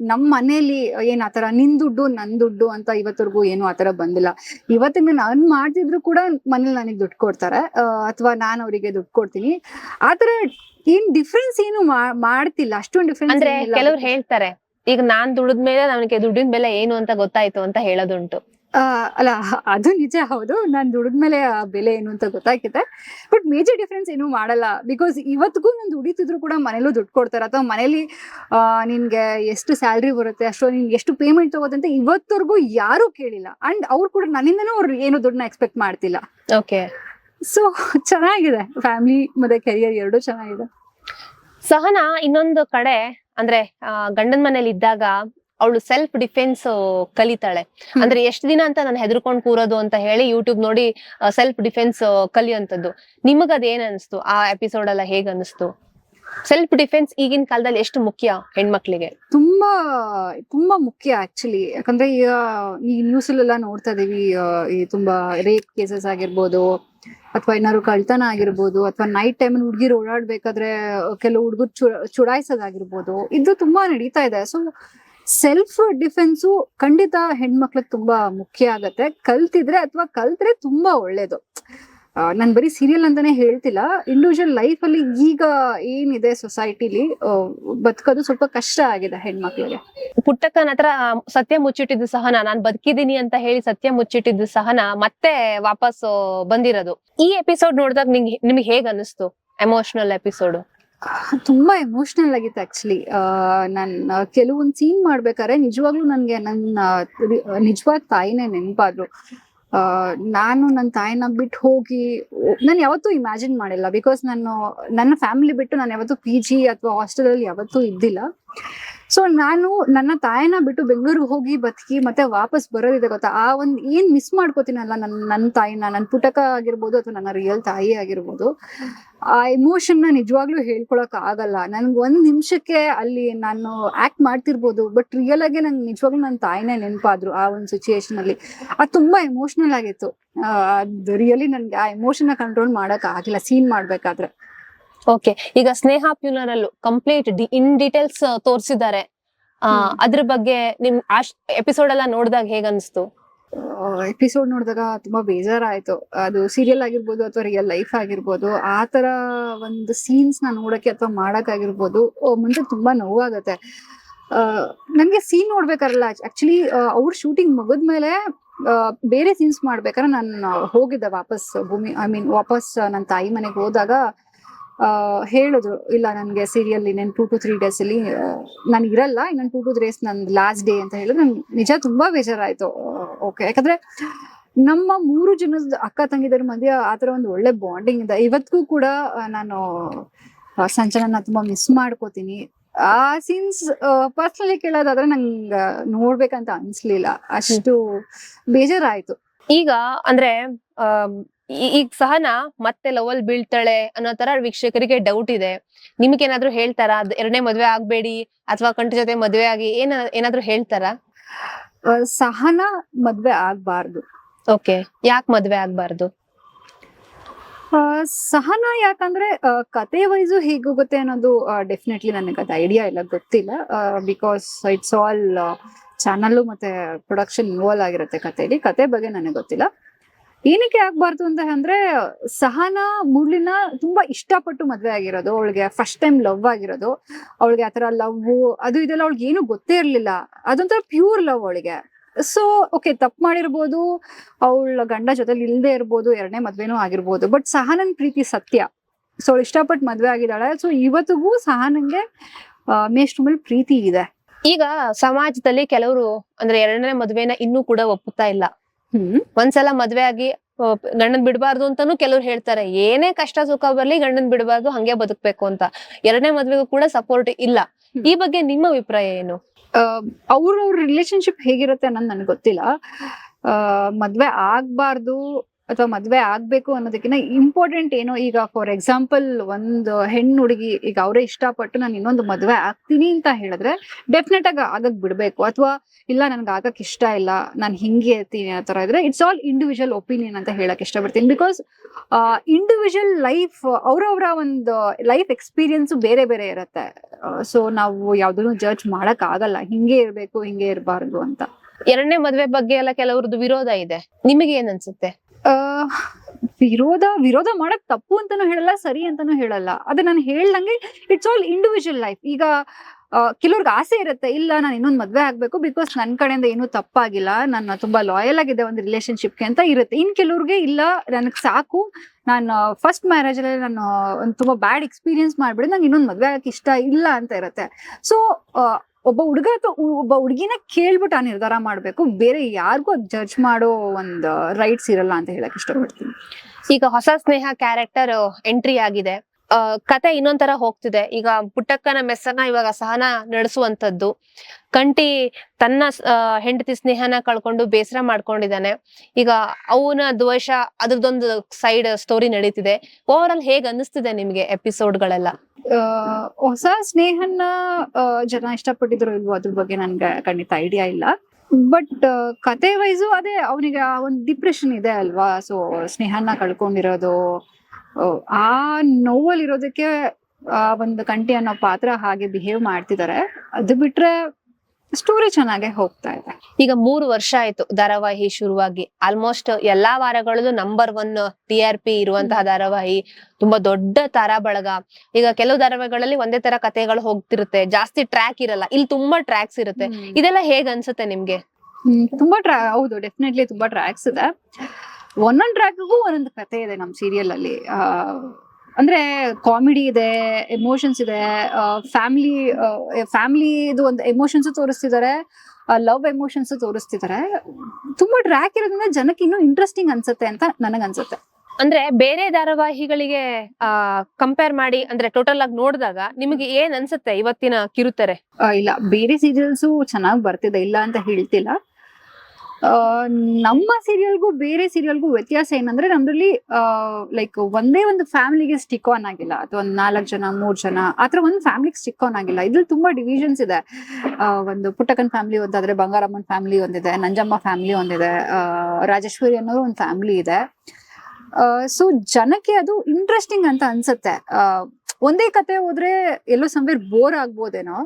ನಮ್ಮ ನಮ್ ಮನೇಲಿ ಏನ್ ಆತರ ನಿನ್ ದುಡ್ಡು ನನ್ ದುಡ್ಡು ಅಂತ ಇವತ್ತವರೆಗೂ ಏನು ಆತರ ಬಂದಿಲ್ಲ. ಇವತ್ತಿನ ನಾನು ಅರ್ನ್ ಮಾಡ್ತಿದ್ರು ಕೂಡ ಮನೇಲಿ ನನಗೆ ದುಡ್ಡು ಕೊಡ್ತಾರೆ. ಅಥವಾ ನಾನು ಅವರಿಗೆ ದುಡ್ಡು ಕೊಡ್ತೀನಿ. ಆತರ ಏನ್ ಡಿಫ್ರೆನ್ಸ್ ಏನು ಮಾಡ್ತಿಲ್ಲ ಅಷ್ಟೊಂದು ಡಿಫ್ರೆನ್ಸ್ ಅಂದ್ರೆ ಕೆಲವ್ರು ಹೇಳ್ತಾರೆ ಈಗ ನಾನ್ ದುಡಿದ್ಮೇಲೆ ನನಗೆ ದುಡ್ಡಿನ ಬೆಲೆ ಏನು ಅಂತ ಗೊತ್ತಾಯ್ತು ಅಂತ ಹೇಳೋದುಂಟು. ಅಲ್ಲ ಅದು ನಿಜ ಹೌದು. ನಾನ್ ದುಡಿದ ಮೇಲೆ ಬೆಲೆ ಏನು ಅಂತ ಗೊತ್ತಾಗಿದೆ ಬಟ್ ಮೇಜರ್ ಡಿಫ್ರೆನ್ಸ್ ಏನು ಮಾಡಲ್ಲ. ಬಿಕಾಸ್ ಇವತ್ತಿಗೂ ನಾನು ದುಡಿತಿದ್ರು ಕೂಡ ಮನೇಲೂ ದುಡ್ಡು ಕೊಡ್ತಾರೆ. ಅಥವಾ ಮನೇಲಿ ನಿನ್ಗೆ ಎಷ್ಟು ಸ್ಯಾಲ್ರಿ ಬರುತ್ತೆ ಅಷ್ಟು ನಿನ್ಗೆ ಎಷ್ಟು ಪೇಮೆಂಟ್ ತಗೋದಂತ ಇವತ್ತವರೆಗೂ ಯಾರು ಕೇಳಿಲ್ಲ. ಅಂಡ್ ಅವ್ರು ಕೂಡ ನನ್ನಿಂದನೂ ಅವ್ರು ಏನು ದುಡ್ಡನ್ನ ಎಕ್ಸ್ಪೆಕ್ಟ್ ಮಾಡ್ತಿಲ್ಲ. ಓಕೆ ಸೊ ಚೆನ್ನಾಗಿದೆ. ಫ್ಯಾಮಿಲಿ ಮತ್ತೆ ಕೆರಿಯರ್ ಎರಡು ಚೆನ್ನಾಗಿದೆ. ಸಹನ ಇನ್ನೊಂದು ಕಡೆ ಅಂದ್ರೆ ಗಂಡನ ಮನೇಲಿ ಇದ್ದಾಗ ಅವಳು ಸೆಲ್ಫ್ ಡಿಫೆನ್ಸ್ ಕಲಿತಾಳೆ ಅಂದ್ರೆ ಎಷ್ಟು ದಿನ ಅಂತ ನಾನು ಹೆದರ್ಕೊಂಡು ಕೂರೋದು ಅಂತ ಹೇಳಿ ಯೂಟ್ಯೂಬ್ ನೋಡಿ ಸೆಲ್ಫ್ ಡಿಫೆನ್ಸ್ ಕಲಿಯುವಂತದ್ದು ನಿಮಗೆ ಅದೇನ್ ಅನಿಸ್ತು ಆ ಎಪಿಸೋಡ್ ಎಲ್ಲ ಹೇಗ್ ಅನಿಸ್ತು ಸೆಲ್ಫ್ ಡಿಫೆನ್ಸ್ ಈಗಿನ ಕಾಲದಲ್ಲಿ ಎಷ್ಟು ಮುಖ್ಯ ಹೆಣ್ಮಕ್ಳಿಗೆ? ತುಂಬಾ ತುಂಬಾ ಮುಖ್ಯ ಆಕ್ಚುಲಿ ಯಾಕಂದ್ರೆ ಈಗ ಈ ನ್ಯೂಸ್ ಎಲ್ಲ ನೋಡ್ತಾ ಇದೀವಿ ಈ ತುಂಬಾ ರೇಪ್ ಕೇಸಸ್ ಆಗಿರ್ಬೋದು ಅಥವಾ ಏನಾದ್ರು ಕಳ್ತನ ಆಗಿರ್ಬೋದು ಅಥವಾ ನೈಟ್ ಟೈಮ್ ಹುಡುಗಿರು ಓಡಾಡ್ಬೇಕಾದ್ರೆ ಕೆಲವು ಹುಡುಗರು ಚುಡಾಯಿಸೋದಾಗಿರ್ಬೋದು, ಇದು ತುಂಬಾ ನಡೀತಾ ಇದೆ. ಸೊ ಸೆಲ್ಫ್ ಡಿಫೆನ್ಸು ಖಂಡಿತ ಹೆಣ್ಮಕ್ಳಿಗೆ ತುಂಬಾ ಮುಖ್ಯ ಆಗತ್ತೆ. ಕಲ್ತಿದ್ರೆ ಅಥವಾ ಕಲ್ತ್ರೆ ತುಂಬಾ ಒಳ್ಳೇದು. ನಾನು ಬರೀ ಸೀರಿಯಲ್ ಅಂತಾನೆ ಹೇಳ್ತಿಲ್ಲ. ಇಂಡಿವಿಜುವಲ್ ಲೈಫ್ ಅಲ್ಲಿ ಈಗ ಏನಿದೆ ಸೊಸೈಟಿಲಿ ಬದುಕೋದು ಸ್ವಲ್ಪ ಕಷ್ಟ ಆಗಿದೆ ಹೆಣ್ಮಕ್ಳಿಗೆ. ಪುಟ್ಟಕ್ಕನ ಹತ್ರ ಸತ್ಯ ಮುಚ್ಚಿಟ್ಟಿದ್ದು ಸಹನ ನಾನ್ ಬದುಕಿದ್ದೀನಿ ಅಂತ ಹೇಳಿ ಸತ್ಯ ಮುಚ್ಚಿಟ್ಟಿದ್ದು ಸಹನ ಮತ್ತೆ ವಾಪಸ್ ಬಂದಿರೋದು. ಈ ಎಪಿಸೋಡ್ ನೋಡಿದಾಗ ನಿಂಗೆ ನಿಮ್ಗೆ ಹೇಗ್ ಅನಿಸ್ತು ಎಮೋಷನಲ್ ಎಪಿಸೋಡ್ ತುಂಬಾ ಎಮೋಷನಲ್ ಆಗಿತ್ತು ಆಕ್ಚುಲಿ ನನ್ ಕೆಲವೊಂದ್ ಸೀನ್ ಮಾಡ್ಬೇಕಾದ್ರೆ ನಿಜವಾಗ್ಲೂ ನನ್ಗೆ ನನ್ನ ನಿಜವಾದ ತಾಯಿನೇ ನೆನಪಾದ್ರು. ನಾನು ನನ್ನ ತಾಯಿನ ಬಿಟ್ಟು ಹೋಗಿ, ನಾನು ಯಾವತ್ತೂ ಇಮ್ಯಾಜಿನ್ ಮಾಡಿಲ್ಲ ಬಿಕಾಸ್ ನಾನು, ನನ್ನ ಫ್ಯಾಮಿಲಿ ಬಿಟ್ಟು ನಾನು ಯಾವತ್ತೂ ಪಿ ಅಥವಾ ಹಾಸ್ಟೆಲ್ ಅಲ್ಲಿ ಯಾವತ್ತೂ ಇದ್ದಿಲ್ಲ. ಸೊ ನಾನು ನನ್ನ ತಾಯಿನ ಬಿಟ್ಟು ಬೆಂಗಳೂರಿಗೆ ಹೋಗಿ ಬದುಕಿ ಮತ್ತೆ ವಾಪಸ್ ಬರೋದಿದೆ ಗೊತ್ತಾ? ಆ ಒಂದ್ ಏನ್ ಮಿಸ್ ಮಾಡ್ಕೋತೀನಲ್ಲ ನನ್ನ ನನ್ನ ತಾಯಿನ? ನನ್ನ ಪುಟಕ ಆಗಿರ್ಬೋದು ಅಥವಾ ನನ್ನ ರಿಯಲ್ ತಾಯಿ ಆಗಿರ್ಬೋದು. ಆ ಎಮೋಷನ್ನ ನಿಜವಾಗ್ಲೂ ಹೇಳ್ಕೊಳಕ್ ಆಗಲ್ಲ. ನನ್ಗೆ ಒಂದ್ ನಿಮಿಷಕ್ಕೆ ಅಲ್ಲಿ ನಾನು ಆಕ್ಟ್ ಮಾಡ್ತಿರ್ಬೋದು ಬಟ್ ರಿಯಲ್ ಆಗಿ ನಂಗೆ ನಿಜವಾಗ್ಲೂ ನನ್ನ ತಾಯಿನೇ ನೆನಪಾದ್ರು ಆ ಒಂದು ಸಿಚುಯೇಷನ್ ಅಲ್ಲಿ. ಅದು ತುಂಬಾ ಎಮೋಷನಲ್ ಆಗಿತ್ತು. ಅದು ರಿಯಲಿ ನನ್ಗೆ ಆ ಎಮೋಷನ್ ಕಂಟ್ರೋಲ್ ಮಾಡಕ್ ಆಗಿಲ್ಲ ಸೀನ್ ಮಾಡ್ಬೇಕಾದ್ರೆ. ಓಕೆ ಈಗ ಸ್ನೇಹ ಪ್ಯೂನರಲ್ಲೂ ಕಂಪ್ಲೀಟ್ ಇನ್ ಡೀಟೇಲ್ಸ್ ತೋರಿಸಿದ್ದಾರೆ. ಅದ್ರ ಬಗ್ಗೆ ನಿಮ್ ಎಪಿಸೋಡ್ ಎಲ್ಲ ನೋಡಿದಾಗ ಹೇಗ್ ಅನ್ಸ್ತು? ಎಪಿಸೋಡ್ ನೋಡಿದಾಗ ತುಂಬಾ ಬೇಜಾರಾಯ್ತು. ಅದು ಸೀರಿಯಲ್ ಆಗಿರ್ಬೋದು ಅಥವಾ ರಿಯಲ್ ಲೈಫ್ ಆಗಿರ್ಬೋದು ಆ ತರ ಒಂದು ಸೀನ್ಸ್ನ ನೋಡಕ್ಕೆ ಅಥವಾ ಮಾಡಕ್ ಆಗಿರ್ಬೋದು ಮುಂದೆ ತುಂಬಾ ನೋವಾಗತ್ತೆ. ನನ್ಗೆ ನಂಗೆ ಸೀನ್ ನೋಡ್ಬೇಕಾರಲ್ಲ ಆಕ್ಚುಲಿ ಅವ್ರ ಶೂಟಿಂಗ್ ಮುಗಿದ್ಮೇಲೆ ಬೇರೆ ಸೀನ್ಸ್ ಮಾಡ್ಬೇಕಾದ್ರೆ ನಾನು ಹೋಗಿದ್ದೆ ವಾಪಸ್ ಭೂಮಿ ಐ ಮೀನ್ ವಾಪಸ್ ನನ್ನ ತಾಯಿ ಮನೆಗೆ ಹೋದಾಗ ಹೇಳಿದ್ರು ಇಲ್ಲ, ನನಗೆ ಸೀರಿಯಲ್ ಇನ್ನೇನು ಟೂ ಟು ತ್ರೀ ಡೇಸ್ ಅಲ್ಲಿ ನಾನು ಇರಲ್ಲ ಇನ್ನೊಂದು ಟೂ ಟು ಡೇಸ್ ನನ್ ಲಾಸ್ಟ್ ಡೇ ಅಂತ ಹೇಳಿದ್ರೆ ನಿಜ ತುಂಬಾ ಬೇಜಾರಾಯ್ತು ಓಕೆ ಯಾಕಂದ್ರೆ ನಮ್ಮ ಮೂರು ಜನದ ಅಕ್ಕ ತಂಗಿದರ ಮಧ್ಯೆ ಆತರ ಒಂದು ಒಳ್ಳೆ ಬಾಂಡಿಂಗ್ ಇದೆ ಇವತ್ತಿಗೂ ಕೂಡ ನಾನು ಸಂಚಲನ ತುಂಬಾ ಮಿಸ್ ಮಾಡ್ಕೋತೀನಿ. ಆ ಸೀನ್ಸ್ ಪರ್ಸನಲಿ ಕೇಳೋದಾದ್ರೆ ನಂಗೆ ನೋಡ್ಬೇಕಂತ ಅನ್ಸ್ಲಿಲ್ಲ. ಅಷ್ಟು ಬೇಜಾರಾಯ್ತು. ಈಗ ಅಂದ್ರೆ ಈಗ ಸಹನಾ ಮತ್ತೆ ಲವಲ್ ಬೀಳ್ತಾಳೆ ಅನ್ನೋ ತರ ವೀಕ್ಷಕರಿಗೆ ಡೌಟ್ ಇದೆ. ನಿಮ್ಗೇನಾದ್ರೂ ಹೇಳ್ತಾರ? ಹೇಳ್ತಾರಾ ಎರಡನೇ ಮದ್ವೆ ಆಗ್ಬೇಡಿ ಅಥವಾ ಕಂಠ ಜೊತೆ ಮದ್ವೆ ಆಗಿ ಏನ ಏನಾದ್ರೂ ಹೇಳ್ತಾರ? ಸಹನ ಮದ್ವೆ ಆಗ್ಬಾರ್ದು. ಓಕೆ ಯಾಕೆ ಮದ್ವೆ ಆಗ್ಬಾರ್ದು? ಸಹನ ಯಾಕಂದ್ರೆ ಕತೆ ವೈಸು ಹೇಗೋಗುತ್ತೆ ಅನ್ನೋದು ಡೆಫಿನೆಟ್ಲಿ ನನಗೆ ಅದು ಐಡಿಯಾ ಇಲ್ಲ ಗೊತ್ತಿಲ್ಲ. ಬಿಕಾಸ್ ಇಟ್ಸ್ ಆಲ್ ಚಾನಲ್ಲು ಮತ್ತೆ ಪ್ರೊಡಕ್ಷನ್ ಇನ್ವಾಲ್ವ್ ಆಗಿರುತ್ತೆ ಕತೆಯಲ್ಲಿ ಕತೆ ಬಗ್ಗೆ ನನಗೆ ಗೊತ್ತಿಲ್ಲ. ಏನಕ್ಕೆ ಆಗ್ಬಾರ್ದು ಅಂತ ಅಂದ್ರೆ ಸಹನ ಮುರ್ಲಿನ ತುಂಬಾ ಇಷ್ಟಪಟ್ಟು ಮದ್ವೆ ಆಗಿರೋದು, ಅವಳಿಗೆ ಫಸ್ಟ್ ಟೈಮ್ ಲವ್ ಆಗಿರೋದು, ಅವಳಿಗೆ ಆತರ ಲವ್ ಅದು ಇದೆಲ್ಲ ಅವಳಿಗೆ ಏನು ಗೊತ್ತೇ ಇರ್ಲಿಲ್ಲ. ಅದೊಂಥರ ಪ್ಯೂರ್ ಲವ್ ಅವಳಿಗೆ. ಸೊ ಓಕೆ ತಪ್ಪು ಮಾಡಿರ್ಬೋದು, ಅವಳ ಗಂಡ ಜೊತೆಲಿ ಇಲ್ಲದೆ ಇರ್ಬೋದು, ಎರಡನೇ ಮದ್ವೆನೂ ಆಗಿರ್ಬೋದು ಬಟ್ ಸಹನನ್ ಪ್ರೀತಿ ಸತ್ಯ. ಸೊ ಅವಳು ಇಷ್ಟಪಟ್ಟು ಮದ್ವೆ ಆಗಿದ್ದಾಳೆ. ಸೊ ಇವತ್ತಿಗೂ ಸಹನಂಗೆ ಮೇಷ್ಟ್ರ ಮೇಲೆ ಪ್ರೀತಿ ಇದೆ. ಈಗ ಸಮಾಜದಲ್ಲಿ ಕೆಲವರು ಅಂದ್ರೆ ಎರಡನೇ ಮದ್ವೆನ ಇನ್ನೂ ಕೂಡ ಒಪ್ಪುತ್ತಾ ಇಲ್ಲ. ಒಂದ್ಸಲ ಮದ್ವೆ ಆಗಿ ಗಂಡನ್ ಬಿಡಬಾರ್ದು ಅಂತಾನು ಕೆಲವ್ರು ಹೇಳ್ತಾರೆ. ಏನೇ ಕಷ್ಟ ಸುಖ ಬರ್ಲಿ ಗಂಡನ್ ಬಿಡಬಾರ್ದು ಹಂಗೆ ಬದುಕ್ಬೇಕು ಅಂತ. ಎರಡನೇ ಮದ್ವೆಗೂ ಕೂಡ ಸಪೋರ್ಟ್ ಇಲ್ಲ. ಈ ಬಗ್ಗೆ ನಿಮ್ಮ ಅಭಿಪ್ರಾಯ ಏನು? ಅವ್ರವ್ರ ಅವ್ರ ರಿಲೇಶನ್ಶಿಪ್ ಹೇಗಿರುತ್ತೆ ಅನ್ನೋದು ನನಗೆ ಗೊತ್ತಿಲ್ಲ. ಮದ್ವೆ ಆಗ್ಬಾರ್ದು ಅಥವಾ ಮದ್ವೆ ಆಗ್ಬೇಕು ಅನ್ನೋದಕ್ಕಿಂತ ಇಂಪಾರ್ಟೆಂಟ್ ಏನೋ? ಈಗ ಫಾರ್ ಎಕ್ಸಾಂಪಲ್ ಒಂದು ಹೆಣ್ಣು ಹುಡುಗಿ, ಈಗ ಅವರೇ ಇಷ್ಟಪಟ್ಟು ನಾನು ಇನ್ನೊಂದು ಮದ್ವೆ ಆಗ್ತೀನಿ ಅಂತ ಹೇಳಿದ್ರೆ ಡೆಫಿನೆಟ್ ಆಗಿ ಆಗಕ್ ಬಿಡ್ಬೇಕು. ಅಥವಾ ಇಲ್ಲ ನನ್ಗೆ ಆಗಕ್ ಇಷ್ಟ ಇಲ್ಲ, ನಾನು ಹಿಂಗೆ ಇರ್ತೀನಿ ಆ ತರ ಇದ್ರೆ ಇಟ್ಸ್ ಆಲ್ ಇಂಡಿವಿಜುವಲ್ ಒಪಿನಿಯನ್ ಅಂತ ಹೇಳಕ್ ಇಷ್ಟಪಡ್ತೀನಿ. ಬಿಕಾಸ್ ಇಂಡಿವಿಜುವಲ್ ಲೈಫ್ ಅವರವರ ಒಂದು ಲೈಫ್ ಎಕ್ಸ್ಪೀರಿಯನ್ಸ್ ಬೇರೆ ಬೇರೆ ಇರುತ್ತೆ. ಸೊ ನಾವು ಯಾವ್ದನ್ನು ಜಡ್ಜ್ ಮಾಡಕ್ ಆಗಲ್ಲ. ಹಿಂಗೆ ಇರ್ಬೇಕು, ಹಿಂಗೆ ಇರಬಾರ್ದು ಅಂತ. ಎರಡನೇ ಮದ್ವೆ ಬಗ್ಗೆ ಎಲ್ಲ ಕೆಲವ್ರದ್ದು ವಿರೋಧ ಇದೆ. ನಿಮಗೆ ಏನ್ ಅನ್ಸುತ್ತೆ? ವಿರೋಧ ವಿರೋಧ ಮಾಡಕ್ ತಪ್ಪು ಅಂತಾನು ಹೇಳಲ್ಲ, ಸರಿ ಅಂತಾನು ಹೇಳಲ್ಲ. ಅದೇ ನಾನು ಹೇಳ್ದಂಗೆ ಇಟ್ಸ್ ಆಲ್ ಇಂಡಿವಿಜುವಲ್ ಲೈಫ್ ಈಗ ಕೆಲವ್ರಿಗೆ ಆಸೆ ಇರುತ್ತೆ, ಇಲ್ಲ ನಾನು ಇನ್ನೊಂದು ಮದ್ವೆ ಆಗ್ಬೇಕು ಬಿಕಾಸ್ ನನ್ನ ಕಡೆಯಿಂದ ಏನೂ ತಪ್ಪಾಗಿಲ್ಲ ನನ್ನ ತುಂಬಾ ಲಾಯಲ್ ಆಗಿದೆ ಒಂದು ರಿಲೇಶನ್ಶಿಪ್ಗೆ ಅಂತ ಇರುತ್ತೆ. ಇನ್ ಕೆಲವ್ರಿಗೆ ಇಲ್ಲ, ನನಗೆ ಸಾಕು, ನಾನು ಫಸ್ಟ್ ಮ್ಯಾರೇಜ್ ಅಲ್ಲಿ ನಾನು ತುಂಬಾ ಬ್ಯಾಡ್ ಎಕ್ಸ್ಪೀರಿಯನ್ಸ್ ಮಾಡ್ಬಿಡಿ, ನಂಗೆ ಇನ್ನೊಂದು ಮದ್ವೆ ಆಗಕ್ಕೆ ಇಷ್ಟ ಇಲ್ಲ ಅಂತ ಇರುತ್ತೆ. ಸೊ ಒಬ್ಬ ಹುಡುಗ ಅಥವಾ ಒಬ್ಬ ಹುಡುಗಿನ ಕೇಳ್ಬಿಟ್ಟು ಆ ನಿರ್ಧಾರ ಮಾಡ್ಬೇಕು. ಬೇರೆ ಯಾರಿಗೂ ಅದು ಜಡ್ಜ್ ಮಾಡೋ ಒಂದು ರೈಟ್ಸ್ ಇರಲ್ಲ ಅಂತ ಹೇಳಕ್ ಇಷ್ಟಪಡ್ತೀನಿ. ಈಗ ಹೊಸ ಸ್ನೇಹ ಕ್ಯಾರೆಕ್ಟರ್ ಎಂಟ್ರಿ ಆಗಿದೆ. ಕತೆ ಇನ್ನೊಂಥರ ಹೋಗ್ತಿದೆ. ಈಗ ಪುಟ್ಟಕ್ಕನ ಮೆಸ್ಸನ್ನ ಇವಾಗ ಸಹನ ನಡೆಸುವಂಥದ್ದು. ಕಂಟಿ ತನ್ನ ಹೆಂಡತಿ ಸ್ನೇಹನ ಕಳ್ಕೊಂಡು ಬೇಸರ ಮಾಡ್ಕೊಂಡಿದ್ದಾನೆ. ಈಗ ಅವನ ದ್ವೇಷ ಅದ್ರದ್ದೊಂದು ಸೈಡ್ ಸ್ಟೋರಿ ನಡೀತಿದೆ. ಓವರ್ ಆಲ್ ಹೇಗ್ ಅನ್ನಿಸ್ತಿದೆ ನಿಮ್ಗೆ ಎಪಿಸೋಡ್ಗಳೆಲ್ಲ ಹೊಸ ಸ್ನೇಹನ ಆ, ಜನ ಇಷ್ಟಪಟ್ಟಿದ್ರು ಇಲ್ವೋ ಅದ್ರ ಬಗ್ಗೆ ನನ್ಗೆ ಖಂಡಿತ ಐಡಿಯಾ ಇಲ್ಲ. ಬಟ್ ಕತೆ ವೈಸು ಅದೇ ಅವನಿಗೆ ಒಂದು ಡಿಪ್ರೆಷನ್ ಇದೆ ಅಲ್ವಾ? ಸೊ ಸ್ನೇಹನ ಕಳ್ಕೊಂಡಿರೋದು ಆ, ನೋವಲ್ಲಿ ಇರೋದಕ್ಕೆ ಆ ಒಂದು ಕಂಟಿ ಅನ್ನೋ ಪಾತ್ರ ಹಾಗೆ ಬಿಹೇವ್ ಮಾಡ್ತಿದ್ದಾರೆ ಅದು ಬಿಟ್ರೆ ಸ್ಟೋರಿ ಚೆನ್ನಾಗೆ ಹೋಗ್ತಾ ಇದೆ. ಈಗ ಮೂರು ವರ್ಷ ಆಯ್ತು ಧಾರಾವಾಹಿ ಶುರುವಾಗಿ. ಆಲ್ಮೋಸ್ಟ್ ಎಲ್ಲಾ ವಾರಗಳಲ್ಲೂ number one T R P ಇರುವಂತಹ ಧಾರಾವಾಹಿ ತುಂಬಾ ದೊಡ್ಡ ತಾರಾ ಬಳಗ ಈಗ ಕೆಲವು ಧಾರಾವಾಹಿಗಳಲ್ಲಿ ಒಂದೇ ತರ ಕಥೆಗಳು ಹೋಗ್ತಿರುತ್ತೆ ಜಾಸ್ತಿ ಟ್ರ್ಯಾಕ್ ಇರಲ್ಲ ಇಲ್ಲಿ ತುಂಬಾ ಟ್ರ್ಯಾಕ್ಸ್ ಇರುತ್ತೆ. ಇದೆಲ್ಲ ಹೇಗ್ ಅನ್ಸುತ್ತೆ ನಿಮ್ಗೆ? ತುಂಬಾ ಟ್ರಾ ಹೌದು ಡೆಫಿನೆಟ್ಲಿ ತುಂಬಾ ಟ್ರ್ಯಾಕ್ಸ್ ಇದೆ. ಒಂದೊಂದ್ ಟ್ರ್ಯಾಕ್ಗೂ ಒಂದೊಂದು ಕತೆ ಇದೆ ನಮ್ಮ ಸೀರಿಯಲ್ ಅಲ್ಲಿ. ಅಂದ್ರೆ ಕಾಮಿಡಿ ಇದೆ ಎಮೋಷನ್ಸ್ ಇದೆ ಫ್ಯಾಮಿಲಿ ಫ್ಯಾಮಿಲಿದು ಒಂದು ಎಮೋಷನ್ಸ್ ತೋರಿಸ್ತಿದ್ದಾರೆ ಲವ್ ಎಮೋಷನ್ಸ್ ತೋರಿಸ್ತಿದ್ದಾರೆ ತುಂಬಾ ಟ್ರ್ಯಾಕ್ ಇರೋದ್ರಿಂದ ಜನಕ್ಕೆ ಇನ್ನೂ ಇಂಟ್ರೆಸ್ಟಿಂಗ್ ಅನ್ಸುತ್ತೆ ಅಂತ ನನಗನ್ಸುತ್ತೆ. ಅಂದ್ರೆ ಬೇರೆ ಧಾರಾವಾಹಿಗಳಿಗೆ ಆ ಕಂಪೇರ್ ಮಾಡಿ ಅಂದ್ರೆ ಟೋಟಲ್ ಆಗಿ ನೋಡಿದಾಗ ನಿಮಗೆ ಏನ್ ಅನ್ಸುತ್ತೆ ಇವತ್ತಿನ ಕಿರುತೆರೆ? ಇಲ್ಲ ಬೇರೆ ಸೀರಿಯಲ್ಸು ಚೆನ್ನಾಗಿ ಬರ್ತಿದೆ ಇಲ್ಲ ಅಂತ ಹೇಳ್ತಿಲ್ಲ. ನಮ್ಮ ಸೀರಿಯಲ್ಗೂ ಬೇರೆ ಸೀರಿಯಲ್ಗೂ ವ್ಯತ್ಯಾಸ ಏನಂದ್ರೆ ನಮ್ದ್ರಲ್ಲಿ ಲೈಕ್ ಒಂದೇ ಒಂದು ಫ್ಯಾಮಿಲಿಗೆ ಸ್ಟಿಕ್ ಆನ್ ಆಗಿಲ್ಲ. ಅಥವಾ ಒಂದು ನಾಲ್ಕು ಜನ, ಮೂರ್ ಜನ ಆತರ ಒಂದು ಫ್ಯಾಮಿಲಿಗೆ ಸ್ಟಿಕ್ ಆನ್ ಆಗಿಲ್ಲ. ಇದ್ರಲ್ಲಿ ತುಂಬಾ ಡಿವಿಷನ್ಸ್ ಇದೆ. ಒಂದು ಪುಟ್ಟಕನ್ ಫ್ಯಾಮಿಲಿ ಒಂದಾದ್ರೆ ಬಂಗಾರಮ್ಮನ್ ಫ್ಯಾಮಿಲಿ ಒಂದಿದೆ, ನಂಜಮ್ಮ ಫ್ಯಾಮಿಲಿ ಒಂದಿದೆ ರಾಜೇಶ್ವರಿ ಅನ್ನೋರು ಒಂದು ಫ್ಯಾಮಿಲಿ ಇದೆ. ಸೊ ಜನಕ್ಕೆ ಅದು ಇಂಟ್ರೆಸ್ಟಿಂಗ್ ಅಂತ ಅನ್ಸುತ್ತೆ. ಒಂದೇ ಕತೆ ಹೋದ್ರೆ ಎಲ್ಲೋ ಸಂವೇರ್ ಬೋರ್ ಆಗ್ಬೋದೇನೋ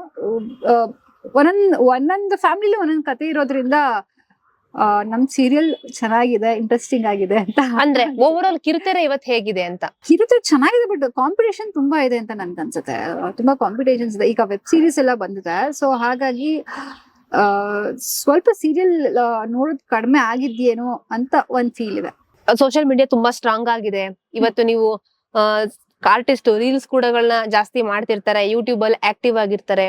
ಒಂದೊಂದು, ಒಂದೊಂದ್ ಫ್ಯಾಮಿಲಿ ಒಂದೊಂದ್ ಕತೆ ಇರೋದ್ರಿಂದ ನಮ್ ಸೀರಿಯಲ್ ಚೆನ್ನಾಗಿದೆ ಇಂಟ್ರೆಸ್ಟಿಂಗ್ ಆಗಿದೆ ಅಂತ. ಅಂದ್ರೆ ಓವರ್ ಆಲ್ ಕಿರುತೆರೆ ಇವತ್ ಹೇಗಿದೆ ಅಂತ? ಕಿರುತೆರೆ ಚೆನ್ನಾಗಿದೆ ಬಟ್ ಕಾಂಪಿಟೇಷನ್ ತುಂಬಾ ಇದೆ ಅಂತ ನನ್ಗೆ ಅನ್ಸುತ್ತೆ. ತುಂಬಾ ಕಾಂಪಿಟೇಷನ್ಸ್ ಇದೆ. ಈಗ ವೆಬ್ ಸೀರೀಸ್ ಎಲ್ಲ ಬಂದಿದೆ. ಸೊ ಹಾಗಾಗಿ ಸ್ವಲ್ಪ ಸೀರಿಯಲ್ ನೋಡೋದ್ ಕಡಿಮೆ ಆಗಿದ್ಯೇನೋ ಅಂತ ಒಂದ್ ಫೀಲ್ ಇದೆ. ಸೋಷಿಯಲ್ ಮೀಡಿಯಾ ತುಂಬಾ ಸ್ಟ್ರಾಂಗ್ ಆಗಿದೆ. ಇವತ್ತು ನೀವು ಆರ್ಟಿಸ್ಟ್ ರೀಲ್ಸ್ ಕೂಡಗಳನ್ನ ಜಾಸ್ತಿ ಮಾಡ್ತಿರ್ತಾರೆ ಯೂಟ್ಯೂಬ್ ಅಲ್ಲಿ ಆಕ್ಟಿವ್ ಆಗಿರ್ತಾರೆ.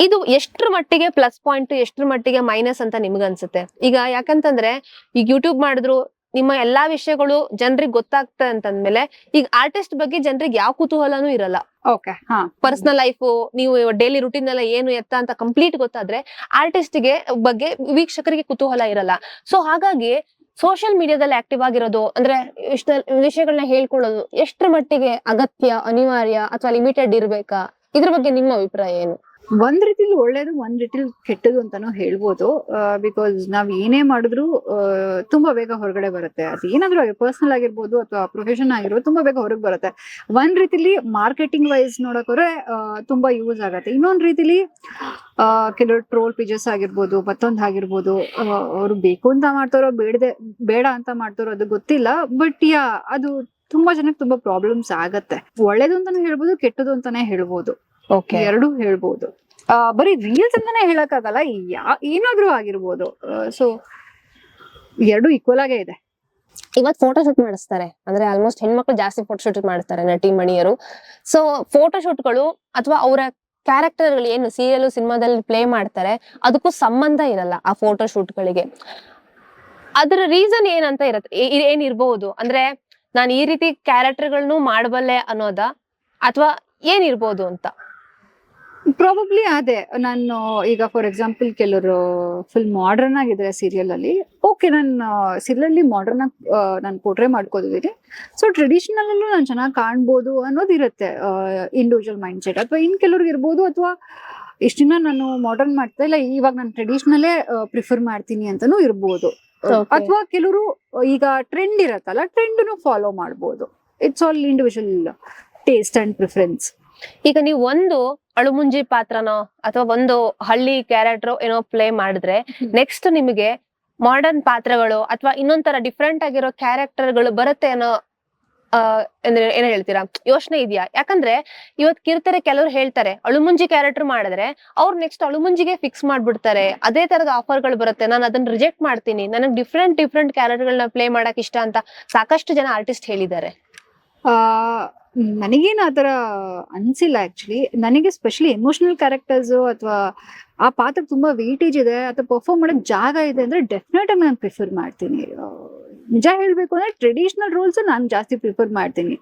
ಇದು ಎಷ್ಟ್ರ ಮಟ್ಟಿಗೆ ಪ್ಲಸ್ ಪಾಯಿಂಟ್ ಎಷ್ಟ್ರ ಮಟ್ಟಿಗೆ ಮೈನಸ್ ಅಂತ ನಿಮ್ಗೆ ಅನ್ಸುತ್ತೆ? ಈಗ ಯಾಕಂತಂದ್ರೆ ಈಗ ಯೂಟ್ಯೂಬ್ ಮಾಡಿದ್ರು ನಿಮ್ಮ ಎಲ್ಲಾ ವಿಷಯಗಳು ಜನರಿಗೆ ಗೊತ್ತಾಗ್ತದೆ ಅಂತಂದ್ಮೇಲೆ ಈಗ ಆರ್ಟಿಸ್ಟ್ ಬಗ್ಗೆ ಜನರಿಗೆ ಯಾವ ಕುತೂಹಲನೂ ಇರಲ್ಲ. ಓಕೆ ಹಾ. ಪರ್ಸನಲ್ ಲೈಫ್ ನೀವು ಡೈಲಿ ರುಟೀನ್ ಎಲ್ಲ ಏನು ಎತ್ತ ಅಂತ ಕಂಪ್ಲೀಟ್ ಗೊತ್ತಾದ್ರೆ ಆರ್ಟಿಸ್ಟ್ಗೆ ಬಗ್ಗೆ ವೀಕ್ಷಕರಿಗೆ ಕುತೂಹಲ ಇರಲ್ಲ. ಸೊ ಹಾಗಾಗಿ ಸೋಷಿಯಲ್ ಮೀಡಿಯಾದಲ್ಲಿ ಆಕ್ಟಿವ್ ಆಗಿರೋದು ಅಂದ್ರೆ ಇಷ್ಟ ವಿಷಯಗಳನ್ನ ಹೇಳ್ಕೊಳ್ಳೋದು ಎಷ್ಟ್ರ ಮಟ್ಟಿಗೆ ಅಗತ್ಯ ಅನಿವಾರ್ಯ ಅಥವಾ ಲಿಮಿಟೆಡ್ ಇರ್ಬೇಕಾ? ಇದ್ರ ಬಗ್ಗೆ ನಿಮ್ಮ ಅಭಿಪ್ರಾಯ ಏನು? ಒಂದ್ ರೀತಿಲಿ ಒಳ್ಳೇದು, ಒಂದ್ ರೀತಿಲಿ ಕೆಟ್ಟದು ಅಂತಾನು ಹೇಳ್ಬೋದು. ಬಿಕಾಸ್ ನಾವ್ ಏನೇ ಮಾಡಿದ್ರು ತುಂಬಾ ಬೇಗ ಹೊರಗಡೆ ಬರುತ್ತೆ. ಅದು ಏನಾದ್ರೂ ಪರ್ಸನಲ್ ಆಗಿರ್ಬೋದು ಅಥವಾ ಪ್ರೊಫೆಷನ್ ಆಗಿರ್ಬೋದು, ತುಂಬಾ ಬೇಗ ಹೊರಗೆ ಬರುತ್ತೆ. ಒಂದ್ ರೀತಿಲಿ ಮಾರ್ಕೆಟಿಂಗ್ ವೈಸ್ ನೋಡಕೋರೆ ತುಂಬಾ ಯೂಸ್ ಆಗತ್ತೆ. ಇನ್ನೊಂದ್ ರೀತಿಲಿ ಕೆಲವರು ಟ್ರೋಲ್ ಪೇಜಸ್ ಆಗಿರ್ಬೋದು, ಮತ್ತೊಂದ್ ಆಗಿರ್ಬೋದು ಅವ್ರು ಬೇಕು ಅಂತ ಮಾಡ್ತಾರೋ, ಬೇಡದೆ, ಬೇಡ ಅಂತ ಮಾಡ್ತಾರೋ ಅದು ಗೊತ್ತಿಲ್ಲ. ಬಟ್ ಯಾ ಅದು ತುಂಬಾ ಜನಕ್ಕೆ ತುಂಬಾ ಪ್ರಾಬ್ಲಮ್ಸ್ ಆಗತ್ತೆ. ಒಳ್ಳೇದು ಅಂತಾನೆ ಹೇಳ್ಬೋದು, ಕೆಟ್ಟದು ಅಂತಾನೆ ಹೇಳ್ಬೋದು. ಎರಡು ಹೇಳ್ಬೋದು. ಬರೀ ರೀಲ್ಸ್ ಅಂತಾನೆ ಹೇಳಕ್ಕಾಗಲ್ಲ ಯಾ ಏನಾದ್ರೂ ಆಗಿರ್ಬೋದು. ಸೊ ಎರಡು ಈಕ್ವಲ್ ಆಗೇ ಇದೆ. ಇವತ್ತು ಫೋಟೋ ಶೂಟ್ ಮಾಡಿಸ್ತಾರೆ. ಅಂದ್ರೆ ಆಲ್ಮೋಸ್ಟ್ ಹೆಣ್ಮಕ್ಳು ಜಾಸ್ತಿ ಫೋಟೋ ಶೂಟ್ ಮಾಡ್ತಾರೆ ನಟಿ ಮಣಿಯರು. ಸೊ ಫೋಟೋ ಶೂಟ್ಗಳು ಅಥವಾ ಅವರ ಕ್ಯಾರೆಕ್ಟರ್ಗಳು ಏನು ಸೀರಿಯಲ್ ಸಿನಿಮಾದಲ್ಲಿ ಪ್ಲೇ ಮಾಡ್ತಾರೆ ಅದಕ್ಕೂ ಸಂಬಂಧ ಇರಲ್ಲ ಆ ಫೋಟೋ ಶೂಟ್ಗಳಿಗೆ ಅದರ ರೀಸನ್ ಏನಂತ ಇರತ್ತೆ ಏನಿರ್ಬಹುದು ಅಂದ್ರೆ ನಾನು ಈ ರೀತಿ ಕ್ಯಾರೆಕ್ಟರ್ಗಳನ್ನು ಮಾಡಬಲ್ಲೆ ಅನ್ನೋದ? ಅಥವಾ ಏನಿರ್ಬೋದು ಅಂತ? ಪ್ರಾಬಬ್ಲಿ ಅದೇ. ನಾನು ಈಗ ಫಾರ್ ಎಕ್ಸಾಂಪಲ್ ಕೆಲವರು ಫುಲ್ ಮಾಡರ್ನ್ ಆಗಿದ್ದಾರೆ ಸೀರಿಯಲ್ ಅಲ್ಲಿ. ಓಕೆ ನಾನು ಸೀರಿಯಲ್ ಅಲ್ಲಿ ಮಾಡರ್ನ್ ಆಗಿ ನಾನು ಪೋಟ್ರೆ ಮಾಡ್ಕೋದಿದ್ದೀನಿ ಸೊ ಟ್ರೆಡಿಷನಲ್ ಅಲ್ಲೂ ನಾನು ಚೆನ್ನಾಗಿ ಕಾಣ್ಬೋದು ಅನ್ನೋದಿರುತ್ತೆ ಇಂಡಿವಿಜುವಲ್ ಮೈಂಡ್ ಸೆಟ್ ಅಥವಾ ಇನ್ ಕೆಲವ್ರಿಗೆ ಇರ್ಬೋದು ಅಥವಾ ಇಷ್ಟ ದಿನ ನಾನು ಮಾಡರ್ನ್ ಮಾಡ್ತಾ ಇಲ್ಲ ಇವಾಗ ನಾನು ಟ್ರೆಡಿಷನಲ್ಲೇ ಪ್ರಿಫರ್ ಮಾಡ್ತೀನಿ ಅಂತಾನೂ ಇರ್ಬೋದು. ಅಥವಾ ಕೆಲವರು ಈಗ ಟ್ರೆಂಡ್ ಇರತ್ತಲ್ಲ ಟ್ರೆಂಡ್ ಫಾಲೋ ಮಾಡ್ಬೋದು. It's all individual taste and preference ಈಗ ನೀವು ಒಂದು ಅಳುಮುಂಜಿ ಪಾತ್ರನೋ ಅಥವಾ ಒಂದು ಹಳ್ಳಿ ಕ್ಯಾರೆಕ್ಟರ್ ಏನೋ ಪ್ಲೇ ಮಾಡಿದ್ರೆ ನೆಕ್ಸ್ಟ್ ನಿಮಗೆ ಮಾಡರ್ನ್ ಪಾತ್ರಗಳು ಅಥವಾ ಇನ್ನೊಂಥರ ಡಿಫ್ರೆಂಟ್ ಆಗಿರೋ ಕ್ಯಾರೆಕ್ಟರ್ಗಳು ಬರುತ್ತೆ ಅನ್ನೋ ಅಂದ್ರೆ ಏನ್ ಹೇಳ್ತೀರಾ? ಯೋಚನೆ ಇದೆಯಾ? ಯಾಕಂದ್ರೆ ಇವತ್ ಕಿರ್ತಾರೆ ಕೆಲವ್ರು ಹೇಳ್ತಾರೆ ಅಳುಮುಂಜಿ ಕ್ಯಾರೆಕ್ಟರ್ ಮಾಡಿದ್ರೆ ಅವ್ರು ನೆಕ್ಸ್ಟ್ ಅಳುಮುಂಜಿಗೆ ಫಿಕ್ಸ್ ಮಾಡ್ಬಿಡ್ತಾರೆ. ಅದೇ ತರದ ಆಫರ್ಗಳು ಬರುತ್ತೆ. ನಾನು ಅದನ್ನ ರಿಜೆಕ್ಟ್ ಮಾಡ್ತೀನಿ. ನನಗೆ ಡಿಫ್ರೆಂಟ್ ಡಿಫ್ರೆಂಟ್ ಕ್ಯಾರೆಕ್ಟರ್ಗಳನ್ನ ಪ್ಲೇ ಮಾಡಕ್ ಇಷ್ಟ ಅಂತ ಸಾಕಷ್ಟು ಜನ ಆರ್ಟಿಸ್ಟ್ ಹೇಳಿದ್ದಾರೆ. ಆ ನನಗೇನು ಆ ಥರ ಅನ್ಸಿಲ್ಲ ಆ್ಯಕ್ಚುಲಿ ನನಗೆ ಸ್ಪೆಷಲಿ ಎಮೋಷನಲ್ ಕ್ಯಾರೆಕ್ಟರ್ಸು ಅಥವಾ ಆ ಪಾತ್ರ ತುಂಬಾ ವೇಟೇಜ್ ಇದೆ ಅಥವಾ ಪರ್ಫಾರ್ಮ್ ಮಾಡೋಕ್ಕೆ ಜಾಗ ಇದೆ ಅಂದ್ರೆ ಡೆಫಿನೆಟ್ ಆಗಿ ನಾನು ಪ್ರಿಫರ್ ಮಾಡ್ತೀನಿ. ನಿಜ ಹೇಳ್ಬೇಕು ಅಂದ್ರೆ ಟ್ರೆಡಿಷನಲ್ ರೋಲ್ಸ್ ನಾನು ಜಾಸ್ತಿ ಪ್ರಿಫರ್ ಮಾಡ್ತೀನಿ.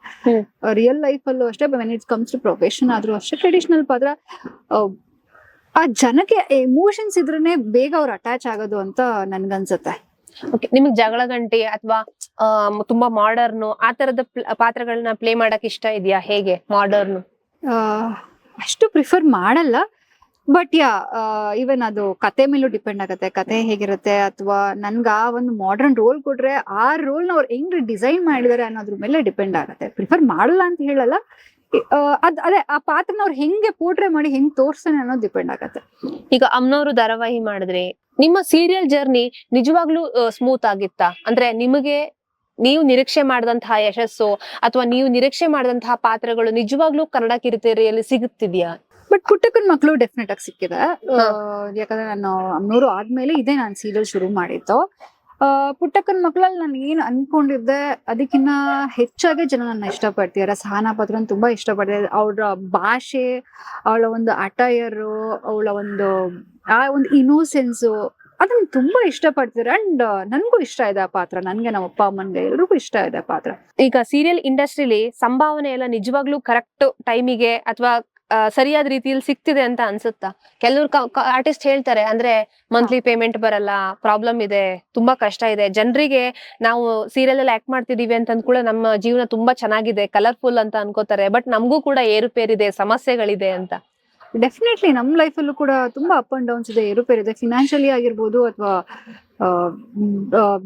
ರಿಯಲ್ ಲೈಫಲ್ಲೂ ಅಷ್ಟೇ when it comes to profession ಆದ್ರೂ ಅಷ್ಟೇ ಟ್ರೆಡಿಷನಲ್ ಪಾತ್ರ. ಆ, ಜನಕ್ಕೆ ಎಮೋಷನ್ಸ್ ಇದ್ರೇ ಬೇಗ ಅವ್ರು ಅಟ್ಯಾಚ್ ಆಗೋದು ಅಂತ ನನ್ಗನ್ಸುತ್ತೆ. ನಿಮಗ್ ಜಗಳ ಗಂಟೆ ಅಥವಾ ತುಂಬಾ ಮಾಡರ್ನ್ ಆ ತರದ ಪಾತ್ರಗಳನ್ನ ಪ್ಲೇ ಮಾಡಕ್ ಇಷ್ಟ ಇದೆಯಾ? ಹೇಗೆ ಮಾಡರ್ನ್ ಅಷ್ಟು ಪ್ರಿಫರ್ ಮಾಡಲ್ಲ. ಬಟ್ ಯಾ ಈವನ್ ಅದು ಕತೆ ಮೇಲೂ ಡಿಪೆಂಡ್ ಆಗುತ್ತೆ. ಕತೆ ಹೇಗಿರುತ್ತೆ ಅಥವಾ ನನ್ಗೆ ಆ ಒಂದು ಮಾಡರ್ನ್ ರೋಲ್ ಕೊಟ್ರೆ ಆ ರೋಲ್ನ ಅವ್ರು ಹೆಂಗ್ ಡಿಸೈನ್ ಮಾಡಿದಾರೆ ಅನ್ನೋದ್ರ ಮೇಲೆ ಡಿಪೆಂಡ್ ಆಗುತ್ತೆ. ಪ್ರಿಫರ್ ಮಾಡಲ್ಲ ಅಂತ ಹೇಳಲ್ಲ. ಅದ್ ಅದೇ ಆ ಪಾತ್ರನ ಅವ್ರು ಹೆಂಗೆ ಪೋಟ್ರೆ ಮಾಡಿ ಹೆಂಗ್ ತೋರ್ಸ್ತಾನೆ ಅನ್ನೋದು ಡಿಪೆಂಡ್ ಆಗತ್ತೆ. ಈಗ ಅಮ್ಮನವರು ಧಾರಾವಾಹಿ ಮಾಡಿದ್ರಿ ನಿಮ್ಮ ಸೀರಿಯಲ್ ಜರ್ನಿ ನಿಜವಾಗ್ಲೂ ಸ್ಮೂತ್ ಆಗಿತ್ತಾ? ಅಂದ್ರೆ ನಿಮಗೆ ನೀವು ನಿರೀಕ್ಷೆ ಮಾಡಿದಂತಹ ಯಶಸ್ಸು ಅಥವಾ ನೀವು ನಿರೀಕ್ಷೆ ಮಾಡಿದಂತಹ ಪಾತ್ರಗಳು ನಿಜವಾಗ್ಲೂ ಕನ್ನಡ ಕಿರುತೆರೆಯಲ್ಲಿ ಸಿಗುತ್ತಿದ್ಯಾ? ಬಟ್ ಪುಟ್ಟಕ್ಕನ್ ಮಕ್ಕಳು ಡೆಫಿನೆಟ್ ಆಗಿ ಸಿಕ್ಕಿದೆ. ಯಾಕಂದ್ರೆ ನಾನು ಅಮ್ನೂರು ಆದ್ಮೇಲೆ ಇದೇ ನಾನು ಸೀರಿಯಲ್ ಶುರು ಮಾಡಿದ್ದು. ಪುಟ್ಟಕ್ಕನ್ ಮಕ್ಕಳಲ್ಲಿ ನಾನು ಏನ್ ಅನ್ಕೊಂಡಿದ್ದೆ, ಅದಕ್ಕಿನ್ನ ಹೆಚ್ಚಾಗಿ ಜನ ನನ್ನ ಇಷ್ಟಪಡ್ತಿದ್ದಾರೆ ಸಹನಾ ಪಾತ್ರ ತುಂಬಾ ಇಷ್ಟಪಡ್ತಿದ್ದಾರೆ ಅವಳ ಭಾಷೆ, ಅವಳ ಒಂದು ಅಟೈರು ಅವಳ ಒಂದು, ಆ ಒಂದು ಇನೋಸೆನ್ಸು ಅದನ್ನ ತುಂಬಾ ಇಷ್ಟಪಡ್ತಿದ್ದಾರೆ ಅಂಡ್ ನನ್ಗೂ ಇಷ್ಟ ಇದೆ ಆ ಪಾತ್ರ. ನನ್ಗೆ ನಮ್ಮ ಅಪ್ಪ, ಅಮ್ಮನ್ಗೆ ಎಲ್ರಿಗೂ ಇಷ್ಟ ಇದೆ ಆ ಪಾತ್ರ. ಈಗ ಸೀರಿಯಲ್ ಇಂಡಸ್ಟ್ರಿಲಿ ಸಂಭಾವನೆ ಎಲ್ಲ ನಿಜವಾಗ್ಲೂ ಕರೆಕ್ಟ್ ಟೈಮಿಗೆ ಅಥವಾ ಸರಿಯಾದ ರೀತಿಯಲ್ಲಿ ಸಿಗ್ತಿದೆ ಅಂತ ಅನ್ಸುತ್ತಾ? ಕೆಲವ್ರು ಆರ್ಟಿಸ್ಟ್ ಹೇಳ್ತಾರೆ ಅಂದ್ರೆ ಮಂತ್ಲಿ ಪೇಮೆಂಟ್ ಬರಲ್ಲ ಪ್ರಾಬ್ಲಮ್ ಇದೆ ತುಂಬಾ ಕಷ್ಟ ಇದೆ. ಜನರಿಗೆ ನಾವು ಸೀರಿಯಲ್ ಅಲ್ಲಿ ಆಕ್ಟ್ ಮಾಡ್ತಿದೀವಿ ಅಂತ ಅಂದ್ ಕೂಡ ನಮ್ಮ ಜೀವನ ತುಂಬಾ ಚೆನ್ನಾಗಿದೆ ಕಲರ್ಫುಲ್ ಅಂತ ಅನ್ಕೋತಾರೆ ಬಟ್ ನಮಗೂ ಕೂಡ ಏರುಪೇರಿದೆ ಸಮಸ್ಯೆಗಳಿದೆ ಅಂತ. ಡೆಫಿನೆಟ್ಲಿ ನಮ್ಮ ಲೈಫಲ್ಲೂ ಕೂಡ ತುಂಬಾ ಅಪ್ ಅಂಡ್ ಡೌನ್ಸ್ ಇದೆ. ಏರುಪೇರು ಇದೆ. ಫಿನಾನ್ಷಿಯಲಿ ಆಗಿರ್ಬೋದು ಅಥವಾ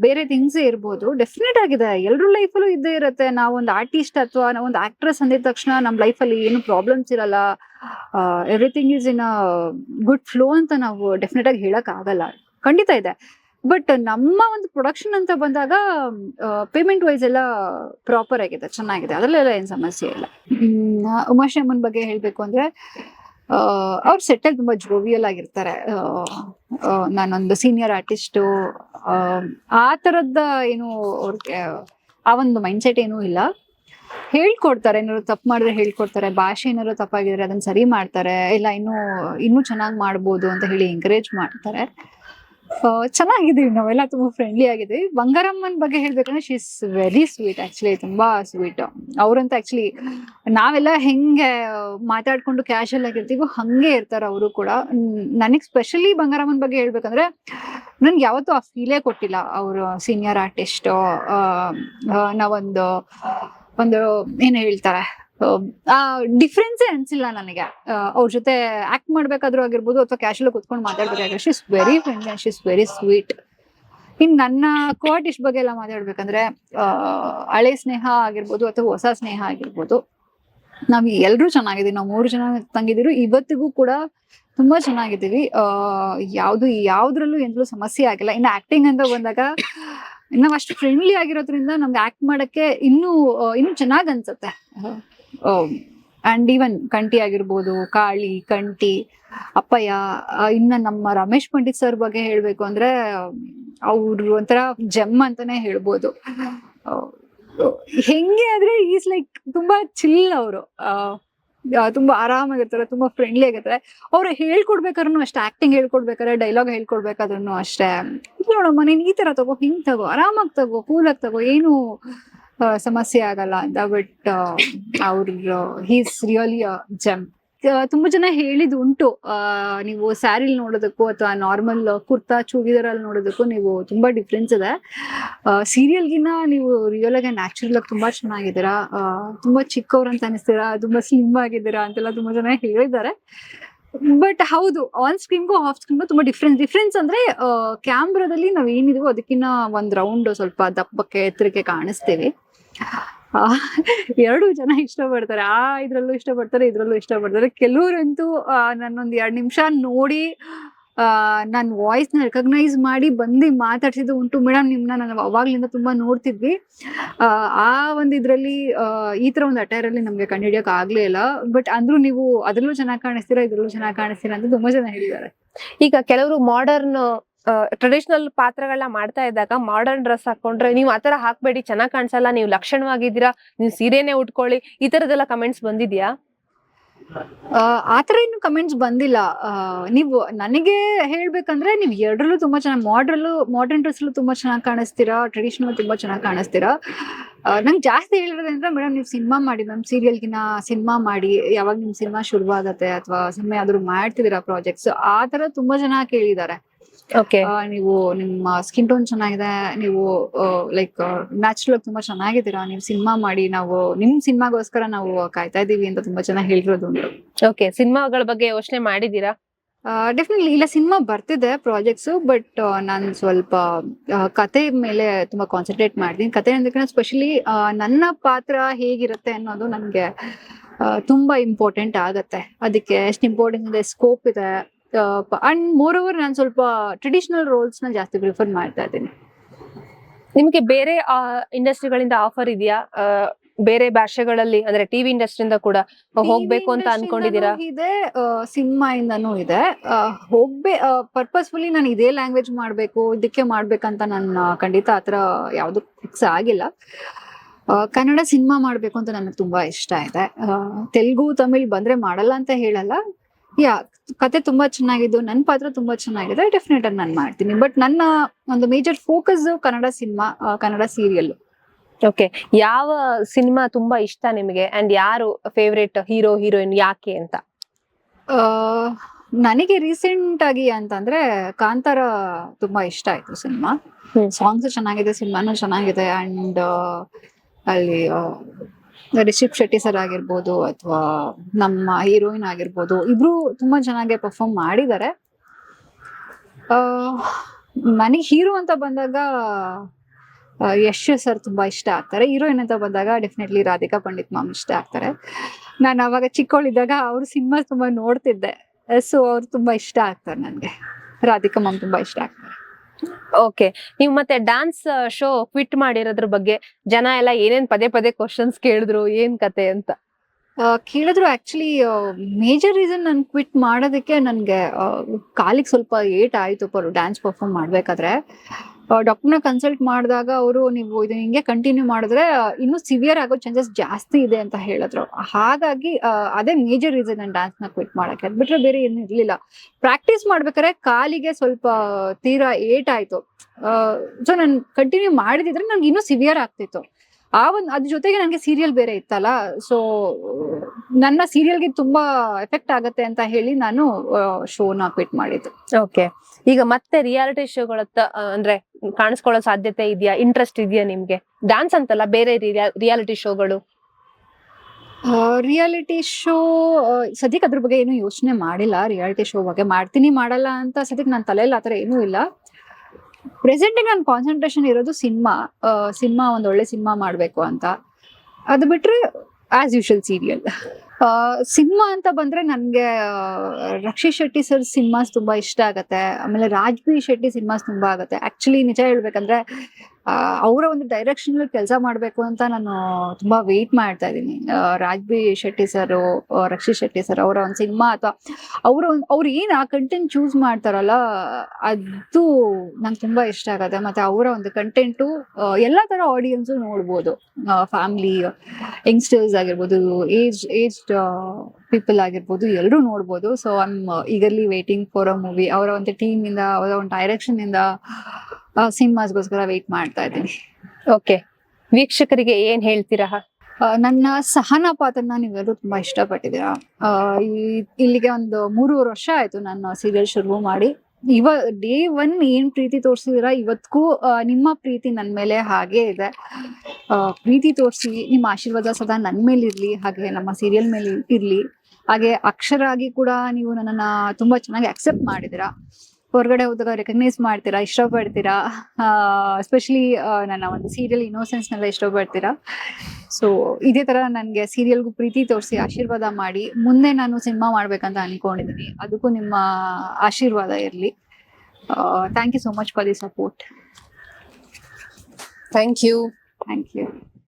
ಬೇರೆ ಥಿಂಗ್ಸ್ ಇರ್ಬೋದು. ಡೆಫಿನೆಟ್ ಆಗಿದೆ. ಎಲ್ರ ಲೈಫಲ್ಲೂ ಇದ್ದೇ ಇರುತ್ತೆ. ನಾವು ಒಂದು ಆರ್ಟಿಸ್ಟ್ ಅಥವಾ ನಾವೊಂದು ಆಕ್ಟ್ರೆಸ್ ಅಂದಿದ ತಕ್ಷಣ ನಮ್ಮ ಲೈಫಲ್ಲಿ ಏನು ಪ್ರಾಬ್ಲಮ್ಸ್ ಇರಲ್ಲ. Everything is in a good flow ಅಂತ ನಾವು ಡೆಫಿನೆಟ್ ಆಗಿ ಹೇಳಕ್ ಆಗಲ್ಲ. ಖಂಡಿತ ಇದೆ. ಬಟ್ ನಮ್ಮ ಒಂದು ಪ್ರೊಡಕ್ಷನ್ ಅಂತ ಬಂದಾಗ ಪೇಮೆಂಟ್ ವೈಸ್ ಎಲ್ಲ ಪ್ರಾಪರ್ ಆಗಿದೆ. ಚೆನ್ನಾಗಿದೆ. ಅದರಲ್ಲೆಲ್ಲ ಏನು ಸಮಸ್ಯೆ ಇಲ್ಲ. ಉಮಾಶ್ರಮನ್ ಬಗ್ಗೆ ಹೇಳಬೇಕು ಅಂದ್ರೆ ಅವ್ರ ಸೆಟಲ್ ತುಂಬಾ ಜೋವಿಯಲ್ ಆಗಿರ್ತಾರೆ. ನಾನೊಂದು ಸೀನಿಯರ್ ಆರ್ಟಿಸ್ಟ್ ಆ ತರದ ಏನು ಅವ್ರಿಗೆ, ಆ ಒಂದು ಮೈಂಡ್ ಸೆಟ್ ಏನೂ ಇಲ್ಲ. ಹೇಳ್ಕೊಡ್ತಾರೆ, ಏನಾದ್ರು ತಪ್ಪು ಮಾಡಿದ್ರೆ ಹೇಳ್ಕೊಡ್ತಾರೆ, ಭಾಷೆ ಏನಾದ್ರು ತಪ್ಪಾಗಿದ್ರೆ ಅದನ್ನ ಸರಿ ಮಾಡ್ತಾರೆ, ಇಲ್ಲ ಇನ್ನೂ ಇನ್ನೂ ಚೆನ್ನಾಗಿ ಮಾಡ್ಬೋದು ಅಂತ ಹೇಳಿ ಎಂಕರೇಜ್ ಮಾಡ್ತಾರೆ. ಆ, ಚೆನ್ನಾಗಿದೀವಿ ನಾವೆಲ್ಲ ತುಂಬಾ ಫ್ರೆಂಡ್ಲಿ ಆಗಿದ್ದೀವಿ ಬಂಗಾರಮ್ಮನ ಬಗ್ಗೆ ಹೇಳ್ಬೇಕಂದ್ರೆ she is very sweet actually ತುಂಬಾ ಸ್ವೀಟ್ ಅವ್ರಂತ ಆಕ್ಚುಲಿ ನಾವೆಲ್ಲ ಹೆಂಗೆ ಮಾತಾಡ್ಕೊಂಡು ಕ್ಯಾಶುವಲ್ ಆಗಿರ್ತೀವೋ ಹಂಗೆ ಇರ್ತಾರೆ ಅವರು ಕೂಡ. ನನಗೆ ಸ್ಪೆಷಲಿ ಬಂಗಾರಮ್ಮನ ಬಗ್ಗೆ ಹೇಳ್ಬೇಕಂದ್ರೆ ನನ್ಗೆ ಯಾವತ್ತೂ ಆ ಫೀಲೇ ಕೊಟ್ಟಿಲ್ಲ ಅವರು ಸೀನಿಯರ್ ಆರ್ಟಿಸ್ಟ್ ನಾವೊಂದು ಒಂದು ಏನ್ ಹೇಳ್ತಾರೆ? ಆ ಡಿಫ್ರೆನ್ಸೇ ಅನ್ಸಿಲ್ಲ ನನಗೆ. ಅವ್ರ ಜೊತೆ ಆಕ್ಟ್ ಮಾಡ್ಬೇಕಾದ್ರೂ ಆಗಿರ್ಬೋದು ಅಥವಾ ಕ್ಯಾಶಲ್ ಕುತ್ಕೊಂಡು ಮಾತಾಡ್ಬೇಕಾದ್ರೆ she is very friendly she is very sweet in ನನ್ನ ಕೋಆರ್ಟಿಸ್ಟ್ ಬಗ್ಗೆ ಎಲ್ಲ ಮಾತಾಡ್ಬೇಕಂದ್ರೆ ಹಳೆ ಸ್ನೇಹ ಆಗಿರ್ಬೋದು ಅಥವಾ ಹೊಸ ಸ್ನೇಹ ಆಗಿರ್ಬೋದು. ನಾವ್ ಎಲ್ರೂ ಚೆನ್ನಾಗಿದ್ದೀವಿ. ನಾವು ಮೂರು ಜನ ತಂಗಿದಿರು. ಇವತ್ತಿಗೂ ಕೂಡ ತುಂಬಾ ಚೆನ್ನಾಗಿದ್ದೀವಿ. ಯಾವುದು ಯಾವ್ದು, ಯಾವ್ದ್ರಲ್ಲೂ ಎಂದ್ರೂ ಸಮಸ್ಯೆ ಆಗಿಲ್ಲ. ಇನ್ನು ಆಕ್ಟಿಂಗ್ ಅಂತ ಬಂದಾಗ, ನಾವ್ ಅಷ್ಟು ಫ್ರೆಂಡ್ಲಿ ಆಗಿರೋದ್ರಿಂದ ನಮ್ಗೆ ಆಕ್ಟ್ ಮಾಡಕ್ಕೆ ಇನ್ನೂ ಇನ್ನೂ ಚೆನ್ನಾಗ್ ಅನ್ಸುತ್ತೆ. ಅಂಡ್ ಈವನ್ ಕಂಟಿ ಆಗಿರ್ಬೋದು, ಕಾಳಿ ಕಂಟಿ ಅಪ್ಪಯ್ಯ ಇನ್ನ ನಮ್ಮ ರಮೇಶ್ ಪಂಡಿತ್ ಸರ್ ಬಗ್ಗೆ ಹೇಳ್ಬೇಕು ಅಂದ್ರೆ, ಅವ್ರು ಒಂಥರ ಜಮ್ ಅಂತಾನೆ ಹೇಳ್ಬೋದು. ಹೆಂಗೆ ಆದ್ರೆ ಈಸ್ ಲೈಕ್ ತುಂಬಾ ಚಿಲ್ ಅವರು. ತುಂಬಾ ಆರಾಮಾಗಿರ್ತಾರೆ, ತುಂಬಾ ಫ್ರೆಂಡ್ಲಿ ಆಗಿರ್ತಾರೆ. ಅವ್ರು ಹೇಳ್ಕೊಡ್ಬೇಕಾದ್ರೂ ಅಷ್ಟೇ ಆಕ್ಟಿಂಗ್ ಹೇಳ್ಕೊಡ್ಬೇಕಾದ್ರೆ ಡೈಲಾಗ್ ಹೇಳ್ಕೊಡ್ಬೇಕಾದ್ರೂ ಅಷ್ಟೇ. ನೋಡಮ್ಮ, ನೀನ್ ಈ ತರ ತಗೋ, ಹಿಂಗ್ ತಗೋ, ಆರಾಮಾಗಿ ತಗೋ ಕೂಲಾಗಿ ತಗೋ, ಏನು ಸಮಸ್ಯೆ ಆಗಲ್ಲ. ಅಂತ ಬಟ್ ಅವ್ರ ಹೀಸ್ ರಿಯಲಿ ಜಮ್ ತುಂಬಾ ಜನ ಹೇಳಿದ್ ಉಂಟು. ನೀವು ಸ್ಯಾರಿಲ್ ನೋಡೋದಕ್ಕೂ ಅಥವಾ ನಾರ್ಮಲ್ ಕುರ್ತಾ ಚೂಡಿದಾರಲ್ಲಿ ನೋಡೋದಕ್ಕೂ ನೀವು ತುಂಬಾ ಡಿಫ್ರೆನ್ಸ್ ಇದೆ. ಸೀರಿಯಲ್ಗಿನ್ನ ನೀವು ರಿಯಲ್ ಆಗಿ ನ್ಯಾಚುರಲ್ ಆಗಿ ತುಂಬಾ ಚೆನ್ನಾಗಿದ್ದೀರಾ? ತುಂಬಾ ಚಿಕ್ಕವ್ರು ಅಂತ ಅನಿಸ್ತೀರಾ? ತುಂಬಾ ಸ್ಲಿಮ್ ಆಗಿದ್ದೀರಾ? ಅಂತೆಲ್ಲ ತುಂಬಾ ಜನ ಹೇಳಿದ್ದಾರೆ. ಬಟ್ ಹೌದು ಆನ್ ಸ್ಕ್ರೀನ್ಗೂ ಆಫ್ ಸ್ಕ್ರೀನ್ಗೂ ತುಂಬಾ ಡಿಫ್ರೆನ್ಸ್ ಡಿಫ್ರೆನ್ಸ್ ಅಂದ್ರೆ ಕ್ಯಾಮ್ರಾದಲ್ಲಿ ನಾವ್ ಏನಿದೀವೋ ಅದಕ್ಕಿನ್ನ ಒಂದ್ ರೌಂಡ್ ಸ್ವಲ್ಪ ದಪ್ಪಕ್ಕೆ ಎತ್ತರಕ್ಕೆ ಕಾಣಿಸ್ತೀವಿ. ಎರಡು ಜನ ಇಷ್ಟಪಡ್ತಾರೆ. ಆ ಇದ್ರಲ್ಲೂ ಇಷ್ಟಪಡ್ತಾರೆ ಇದ್ರಲ್ಲೂ ಇಷ್ಟಪಡ್ತಾರೆ. ಕೆಲವರಂತೂ ನನ್ನೊಂದು ಎರಡ್ ನಿಮಿಷ ನೋಡಿ ಆ ನನ್ನ ವಾಯ್ಸ್ನ ರೆಕಗ್ನೈಸ್ ಮಾಡಿ ಬಂದು ಮಾತಾಡ್ಸಿದ್ದು ಉಂಟು. ಮೇಡಮ್ ನಿಮ್ನ ನಾನು ಅವಾಗ್ಲಿಂದ ತುಂಬಾ ನೋಡ್ತಿದ್ವಿ. ಆ, ಒಂದ್ ಇದ್ರಲ್ಲಿ ಈ ತರ ಒಂದು ಅಟೈರ್ ಅಲ್ಲಿ ನಮ್ಗೆ ಕಂಡುಹಿಡಿಯಕ್ ಆಗ್ಲೇ ಇಲ್ಲ. ಬಟ್ ಅಂದ್ರೂ ನೀವು ಅದ್ರಲ್ಲೂ ಚೆನ್ನಾಗಿ ಕಾಣಿಸ್ತೀರಾ ಇದ್ರಲ್ಲೂ ಚೆನ್ನಾಗಿ ಕಾಣಿಸ್ತೀರಾ ಅಂತ ತುಂಬಾ ಜನ ಹೇಳಿದ್ದಾರೆ. ಈಗ ಕೆಲವರು ಮಾಡರ್ನ್ ಟ್ರೆಡಿಷನಲ್ ಪಾತ್ರಗಳನ್ನ ಮಾಡ್ತಾ ಇದ್ದಾಗ ಮಾಡರ್ನ್ ಡ್ರೆಸ್ ಹಾಕೊಂಡ್ರೆ ನೀವು ಆತರ ಹಾಕ್ಬೇಡಿ ಚೆನ್ನಾಗ್ ಕಾಣಿಸಲ್ಲ ನೀವು ಲಕ್ಷಣವಾಗಿದ್ದೀರಾ ನೀವು ಸೀರೆನೆ ಉಟ್ಕೊಳ್ಳಿ ಈ ತರದೆಲ್ಲ ಕಮೆಂಟ್ಸ್ ಬಂದಿದ್ಯಾ? ಆ, ಆತರ ಇನ್ನು ಕಮೆಂಟ್ಸ್ ಬಂದಿಲ್ಲ. ಆ, ನೀವು ನನಗೆ ಹೇಳ್ಬೇಕಂದ್ರೆ ನೀವು ಎರಡರಲ್ಲೂ ತುಂಬಾ ಚೆನ್ನಾಗಿ ಮಾಡ್ರಲ್ಲೂ ಮಾಡರ್ನ್ ಡ್ರೆಸ್ ತುಂಬಾ ಚೆನ್ನಾಗಿ ಕಾಣಿಸ್ತೀರಾ ಟ್ರೆಡಿಷನಲ್ ತುಂಬಾ ಚೆನ್ನಾಗಿ ಕಾಣಿಸ್ತೀರಾ? ಆ, ನಂಗೆ ಜಾಸ್ತಿ ಹೇಳಿರೋದಂದ್ರೆ ಮೇಡಮ್ ನೀವು ಸಿನಿಮಾ ಮಾಡಿ ಮ್ಯಾಮ್ ಸೀರಿಯಲ್ಗಿನ ಸಿನಿಮಾ ಮಾಡಿ ಯಾವಾಗ ನಿಮ್ ಸಿನಿಮಾ ಶುರುವಾಗತ್ತೆ ಅಥವಾ ಸಿನಿಮಾ ಯಾವ್ದಾದ್ರು ಮಾಡ್ತಿದ್ದೀರಾ ಪ್ರಾಜೆಕ್ಟ್ಸ್ ಆ ತರ ತುಂಬಾ ಜನ ಕೇಳಿದ್ದಾರೆ. ಆ, ನೀವು ನಿಮ್ಮ ಸ್ಕಿನ್ ಟೋನ್ ಚೆನ್ನಾಗಿದೆ ನೀವು ಲೈಕ್ ನ್ಯಾಚುರಲ್ ಆಗಿ ತುಂಬಾ ಚೆನ್ನಾಗಿದ್ದೀರಾ? ನೀವು ಸಿನಿಮಾ ಮಾಡಿ ನಾವು ನಿಮ್ ಸಿನಿಮಾಗೋಸ್ಕರ ನಾವು ಕಾಯ್ತಾ ಇದೀವಿ ಅಂತ ತುಂಬಾ ಚೆನ್ನಾಗಿ ಹೇಳಿರೋದು ಉಂಟು. ಓಕೆ ಸಿನಿಮಾಗಳ ಬಗ್ಗೆ ಯೋಚನೆ ಮಾಡಿದೀರಾ ಡೆಫಿನೆಟ್ಲಿ ಇಲ್ಲ ಸಿನಿಮಾ ಬರ್ತಿದೆ ಪ್ರಾಜೆಕ್ಟ್ಸ್ ಬಟ್ ನಾನು ಸ್ವಲ್ಪ ಕತೆ ಮೇಲೆ ತುಂಬಾ ಕಾನ್ಸಂಟ್ರೇಟ್ ಮಾಡಿದೀನಿ ಕತೆ ಅಂದ್ರೆ ಸ್ಪೆಷಲಿ ನನ್ನ ಪಾತ್ರ ಹೇಗಿರುತ್ತೆ ಅನ್ನೋದು ನನಗೆ ತುಂಬಾ ಇಂಪಾರ್ಟೆಂಟ್ ಆಗುತ್ತೆ. ಅದಕ್ಕೆ ಎಷ್ಟು ಇಂಪಾರ್ಟೆಂಟ್ ಇದೆ ಸ್ಕೋಪ್ ಇದೆ ಅಂಡ್ ಮೋರ್ ಓವರ್ ನಾನು ಸ್ವಲ್ಪ ಟ್ರೆಡಿಷನಲ್ ರೋಲ್ಸ್ನ ಜಾಸ್ತಿ ಪ್ರಿಫರ್ ಮಾಡ್ತಾ ಇದ್ದೀನಿ. ನಿಮಗೆ ಬೇರೆ ಇಂಡಸ್ಟ್ರಿಗಳಿಂದ ಆಫರ್ ಇದೆಯಾ? ಬೇರೆ ಭಾಷೆಗಳಲ್ಲಿ ಅಂದ್ರೆ ಟಿವಿ ಇಂಡಸ್ಟ್ರಿಯಿಂದ ಕೂಡ ಹೋಗ್ಬೇಕು ಅಂತ ಅನ್ಕೊಂಡಿದೀರಾ ಇದೆ ಸಿನಿಮಾ ಇಂದನು ಇದೆ. ಹೋಗ್ಬೇ ಪರ್ಪಸ್ಫುಲಿ ನಾನು ಇದೇ ಲ್ಯಾಂಗ್ವೇಜ್ ಮಾಡ್ಬೇಕು ಇದಕ್ಕೆ ಮಾಡ್ಬೇಕಂತ ನಾನು ಖಂಡಿತ ಆತರ ಯಾವ್ದು ಫಿಕ್ಸ್ ಆಗಿಲ್ಲ. ಕನ್ನಡ ಸಿನಿಮಾ ಮಾಡ್ಬೇಕು ಅಂತ ನನಗೆ ತುಂಬಾ ಇಷ್ಟ ಇದೆ. ತೆಲುಗು ತಮಿಳ್ ಬಂದ್ರೆ ಮಾಡಲ್ಲ ಅಂತ ಹೇಳಲ್ಲ. ಯಾ ಕತೆ ತುಂಬಾ ಚೆನ್ನಾಗಿದ್ದು ನನ್ನ ಪಾತ್ರ ತುಂಬಾ ಚೆನ್ನಾಗಿದೆ ಡೆಫಿನೆಟ್ ಆಗಿ ನಾನು ಮಾಡ್ತೀನಿ. ಬಟ್ ನನ್ನ ಒಂದು major focus Kannada cinema Kannada serial okay ಯಾವ ಸಿನಿಮಾ ತುಂಬಾ ಇಷ್ಟ ನಿಮಗೆ? ಅಂಡ್ ಯಾರು ಫೇವ್ರೇಟ್ ಹೀರೋ ಹೀರೋಯಿನ್ ಯಾಕೆ ಅಂತ? ನನಗೆ ರೀಸೆಂಟ್ ಆಗಿ ಅಂತಂದ್ರೆ ಕಾಂತಾರ ತುಂಬಾ ಇಷ್ಟ ಆಯ್ತು ಸಿನಿಮಾ. ಸಾಂಗ್ಸ್ ಚೆನ್ನಾಗಿದೆ ಸಿನಿಮಾನು ಚೆನ್ನಾಗಿದೆ ಅಂಡ್ ಅಲ್ಲಿ ಆ, ರಿಷಬ್ ಶೆಟ್ಟಿ ಸರ್ ಆಗಿರ್ಬೋದು ಅಥವಾ ನಮ್ಮ ಹೀರೋಯಿನ್ ಆಗಿರ್ಬೋದು ಇಬ್ರು ತುಂಬಾ ಚೆನ್ನಾಗಿ ಪರ್ಫಾರ್ಮ್ ಮಾಡಿದ್ದಾರೆ. ನನಗೆ ಹೀರೋ ಅಂತ ಬಂದಾಗ ಯಶ್ ಸರ್ ತುಂಬಾ ಇಷ್ಟ ಆಗ್ತಾರೆ. ಹೀರೋಯಿನ್ ಅಂತ ಬಂದಾಗ ಡೆಫಿನೆಟ್ಲಿ ರಾಧಿಕಾ ಪಂಡಿತ್ ಮಾಮ್ ಇಷ್ಟ ಆಗ್ತಾರೆ. ನಾನು ಅವಾಗ ಚಿಕ್ಕವಳಿದ್ದಾಗ ಅವ್ರ ಸಿನಿಮಾ ತುಂಬಾ ನೋಡ್ತಿದ್ದೆ. ಸೊ ಅವ್ರು ತುಂಬಾ ಇಷ್ಟ ಆಗ್ತಾರೆ ನನಗೆ. ರಾಧಿಕಾ ಮಾಮ್ ತುಂಬಾ ಇಷ್ಟ ಆಗ್ತಾರೆ. ಓಕೆ ನೀವು ಮತ್ತೆ ಡಾನ್ಸ್ ಶೋ ಕ್ವಿಟ್ ಮಾಡಿರೋದ್ರ ಬಗ್ಗೆ ಜನ ಎಲ್ಲ ಏನೇನ್ ಪದೇ ಪದೇ ಕ್ವಶನ್ಸ್ ಕೇಳಿದ್ರು, ಏನ್ ಕತೆ ಅಂತ? ಕೇಳಿದ್ರು ಆಕ್ಚುಲಿ ಮೇಜರ್ ರೀಸನ್ ನಾನು ಕ್ವಿಟ್ ಮಾಡೋದಕ್ಕೆ ನನಗೆ ಕಾಲಿಗೆ ಸ್ವಲ್ಪ ಏಟ್ ಆಯಿತು ಡ್ಯಾನ್ಸ್ ಪರ್ಫಾರ್ಮ್ ಮಾಡ್ಬೇಕಾದ್ರೆ. ಡಾಕ್ಟರ್ನ ಕನ್ಸಲ್ಟ್ ಮಾಡಿದಾಗ ಅವರು ನೀವು ಇದು ಹಿಂಗೆ ಕಂಟಿನ್ಯೂ ಮಾಡಿದ್ರೆ ಇನ್ನು ಸಿವಿಯರ್ ಆಗೋ ಚಾನ್ಸಸ್ ಜಾಸ್ತಿ ಇದೆ ಅಂತ ಹೇಳಿದ್ರು. ಹಾಗಾಗಿ ಅದೇ ಮೇಜರ್ ರೀಸನ್ ನಾನು ಡ್ಯಾನ್ಸ್ನ ಕ್ವಿಟ್ ಮಾಡಕ್ಕೆ. ಅದು ಬಿಟ್ರೆ ಬೇರೆ ಏನು ಇರ್ಲಿಲ್ಲ. ಪ್ರಾಕ್ಟೀಸ್ ಮಾಡ್ಬೇಕಾದ್ರೆ ಕಾಲಿಗೆ ಸ್ವಲ್ಪ ತೀರಾ ಏಟ್ ಆಯ್ತು ಸೊ ನಾನು ಕಂಟಿನ್ಯೂ ಮಾಡಿದಿದ್ರೆ ನನಗೆ ಇನ್ನೂ ಸಿವಿಯರ್ ಆಗ್ತಿತ್ತು. ಆ ಒಂದು ಅದ್ರ ಜೊತೆಗೆ ನನಗೆ ಸೀರಿಯಲ್ ಬೇರೆ ಇತ್ತಲ್ಲ ಸೊ ನನ್ನ ಸೀರಿಯಲ್ಗೆ ತುಂಬಾ ಎಫೆಕ್ಟ್ ಆಗತ್ತೆ ಅಂತ ಹೇಳಿ ನಾನು ಶೋನ ಕ್ವಿಟ್ ಮಾಡಿದ್ದು. ಓಕೆ ಈಗ ಮತ್ತೆ ರಿಯಾಲಿಟಿ ಶೋಗಳತ್ತ ಅಂದ್ರೆ ಕಾಣಿಸ್ಕೊಳ್ಳೋ ಸಾಧ್ಯತೆ ಇದೆಯಾ? ಇಂಟ್ರೆಸ್ಟ್ ಇದೆಯಾ ನಿಮ್ಗೆ? ಡ್ಯಾನ್ಸ್ ಅಂತಲ್ಲ ಬೇರೆ ರಿಯಾಲಿಟಿ ಶೋಗಳು ರಿಯಾಲಿಟಿ ಶೋ ಸದ್ಯಕ್ಕೆ ಅದ್ರ ಬಗ್ಗೆ ಏನು ಯೋಚನೆ ಮಾಡಿಲ್ಲ. ರಿಯಾಲಿಟಿ ಶೋ ಬಗ್ಗೆ ಮಾಡ್ತೀನಿ ಮಾಡಲ್ಲ ಅಂತ ಸದ್ಯಕ್ಕೆ ನನ್ನ ತಲೆಯಲ್ಲಿ ಆತರ ಏನೂ ಇಲ್ಲ. ಪ್ರೆಸೆಂಟ್ ನನ್ನ ಕಾನ್ಸಂಟ್ರೇಷನ್ ಇರೋದು ಸಿನಿಮಾ ಸಿನಿಮಾ ಒಂದ್ ಒಳ್ಳೆ ಸಿನಿಮಾ ಮಾಡ್ಬೇಕು ಅಂತ. ಅದು ಬಿಟ್ರೆ ಆಸ್ ಯೂಶಲ್ ಸೀರಿಯಲ್ ಸಿನಿಮಾ ಅಂತ ಬಂದ್ರೆ ನನ್ಗೆ ರಕ್ಷಿ ರಕ್ಷಿತ್ ಶೆಟ್ಟಿ ಸರ್ ಸಿನಿಮಾಸ್ ತುಂಬಾ ಇಷ್ಟ ಆಗತ್ತೆ. ಆಮೇಲೆ ರಾಜ್ಬಿ ಶೆಟ್ಟಿ ಸಿನಿಮಾಸ್ ತುಂಬಾ ಆಗತ್ತೆ. ಆಕ್ಚುಲಿ ನಿಜ ಹೇಳ್ಬೇಕಂದ್ರೆ ಅವರ ಒಂದು ಡೈರೆಕ್ಷನ್ ಕೆಲಸ ಮಾಡ್ಬೇಕು ಅಂತ ನಾನು ತುಂಬಾ ವೇಟ್ ಮಾಡ್ತಾ ಇದ್ದೀನಿ. ರಾಜ್ಬಿ ಶೆಟ್ಟಿ ಸರ್ ರಕ್ಷಿತ್ ಶೆಟ್ಟಿ ಸರ್, ಅವರ ಒಂದು ಸಿನಿಮಾ ಅಥವಾ ಅವರ ಅವ್ರು ಏನು ಆ ಕಂಟೆಂಟ್ ಚೂಸ್ ಮಾಡ್ತಾರಲ್ಲ, ಅದು ನಂಗೆ ತುಂಬಾ ಇಷ್ಟ ಆಗತ್ತೆ. ಮತ್ತೆ ಅವರ ಒಂದು ಕಂಟೆಂಟು ಎಲ್ಲಾ ತರ ಆಡಿಯನ್ಸು ನೋಡ್ಬೋದು. ಫ್ಯಾಮಿಲಿ ಯಂಗ್ಸ್ಟರ್ಸ್ ಆಗಿರ್ಬೋದು ಏಜ್ ಏಜ್ಡ್ ಪೀಪಲ್ ಆಗಿರ್ಬೋದು ಎಲ್ಲರೂ ನೋಡ್ಬೋದು. So I'm eagerly waiting for a movie ಅವರ ಒಂದು ಟೀಮ್ ಇಂದ ಅವರ ಒಂದು ಡೈರೆಕ್ಷನ್ ಇಂದ ಸಿನಿಮಾಸ್ಗೋಸ್ಕರ ವೇಟ್ ಮಾಡ್ತಾ ಇದ್ದೀನಿ. ಓಕೆ ವೀಕ್ಷಕರಿಗೆ ಏನ್ ಹೇಳ್ತೀರಾ? ನನ್ನ ಸಹನ ಪಾತ್ರನ ನೀವೆಲ್ಲರೂ ತುಂಬಾ ಇಷ್ಟಪಟ್ಟಿದ್ದೀರಾ. ಇಲ್ಲಿಗೆ ಒಂದು ಮೂರುವರೆ ವರ್ಷ ಆಯ್ತು ನಾನು ಸೀರಿಯಲ್ ಶುರು ಮಾಡಿ. ಇವ ಡೇ ಒನ್ ಏನ್ ಪ್ರೀತಿ ತೋರಿಸಿದಿರಾ ಇವತ್ತಿಗೂ ನಿಮ್ಮ ಪ್ರೀತಿ ನನ್ ಮೇಲೆ ಹಾಗೆ ಇದೆ. ಪ್ರೀತಿ ತೋರಿಸಿ, ನಿಮ್ಮ ಆಶೀರ್ವಾದ ಸದಾ ನನ್ ಮೇಲೆ ಇರ್ಲಿ, ಹಾಗೆ ನಮ್ಮ ಸೀರಿಯಲ್ ಮೇಲೆ ಇರ್ಲಿ. ಹಾಗೆ ಅಕ್ಷರ ಆಗಿ ಕೂಡ ನೀವು ನನ್ನನ್ನ ತುಂಬಾ ಚೆನ್ನಾಗಿ ಅಕ್ಸೆಪ್ಟ್ ಮಾಡಿದಿರಾ. ಹೊರಗಡೆ ಹೋದಾಗ ರೆಕಗ್ನೈಸ್ ಮಾಡ್ತೀರಾ ಇಷ್ಟಪಡ್ತೀರಾ? ಎಸ್ಪೆಷಲಿ ನನ್ನ ಒಂದು ಸೀರಿಯಲ್ ಇನ್ನೋಸೆನ್ಸ್ನೆಲ್ಲ ಇಷ್ಟಪಡ್ತೀರಾ? ಸೊ ಇದೇ ತರ ನನಗೆ ಸೀರಿಯಲ್ಗೂ ಪ್ರೀತಿ ತೋರಿಸಿ ಆಶೀರ್ವಾದ ಮಾಡಿ ಮುಂದೆ ನಾನು ಸಿನಿಮಾ ಮಾಡ್ಬೇಕಂತ ಅನ್ಕೊಂಡಿದ್ದೀನಿ ಅದಕ್ಕೂ ನಿಮ್ಮ ಆಶೀರ್ವಾದ ಇರಲಿ. Thank you so much for the support thank you thank you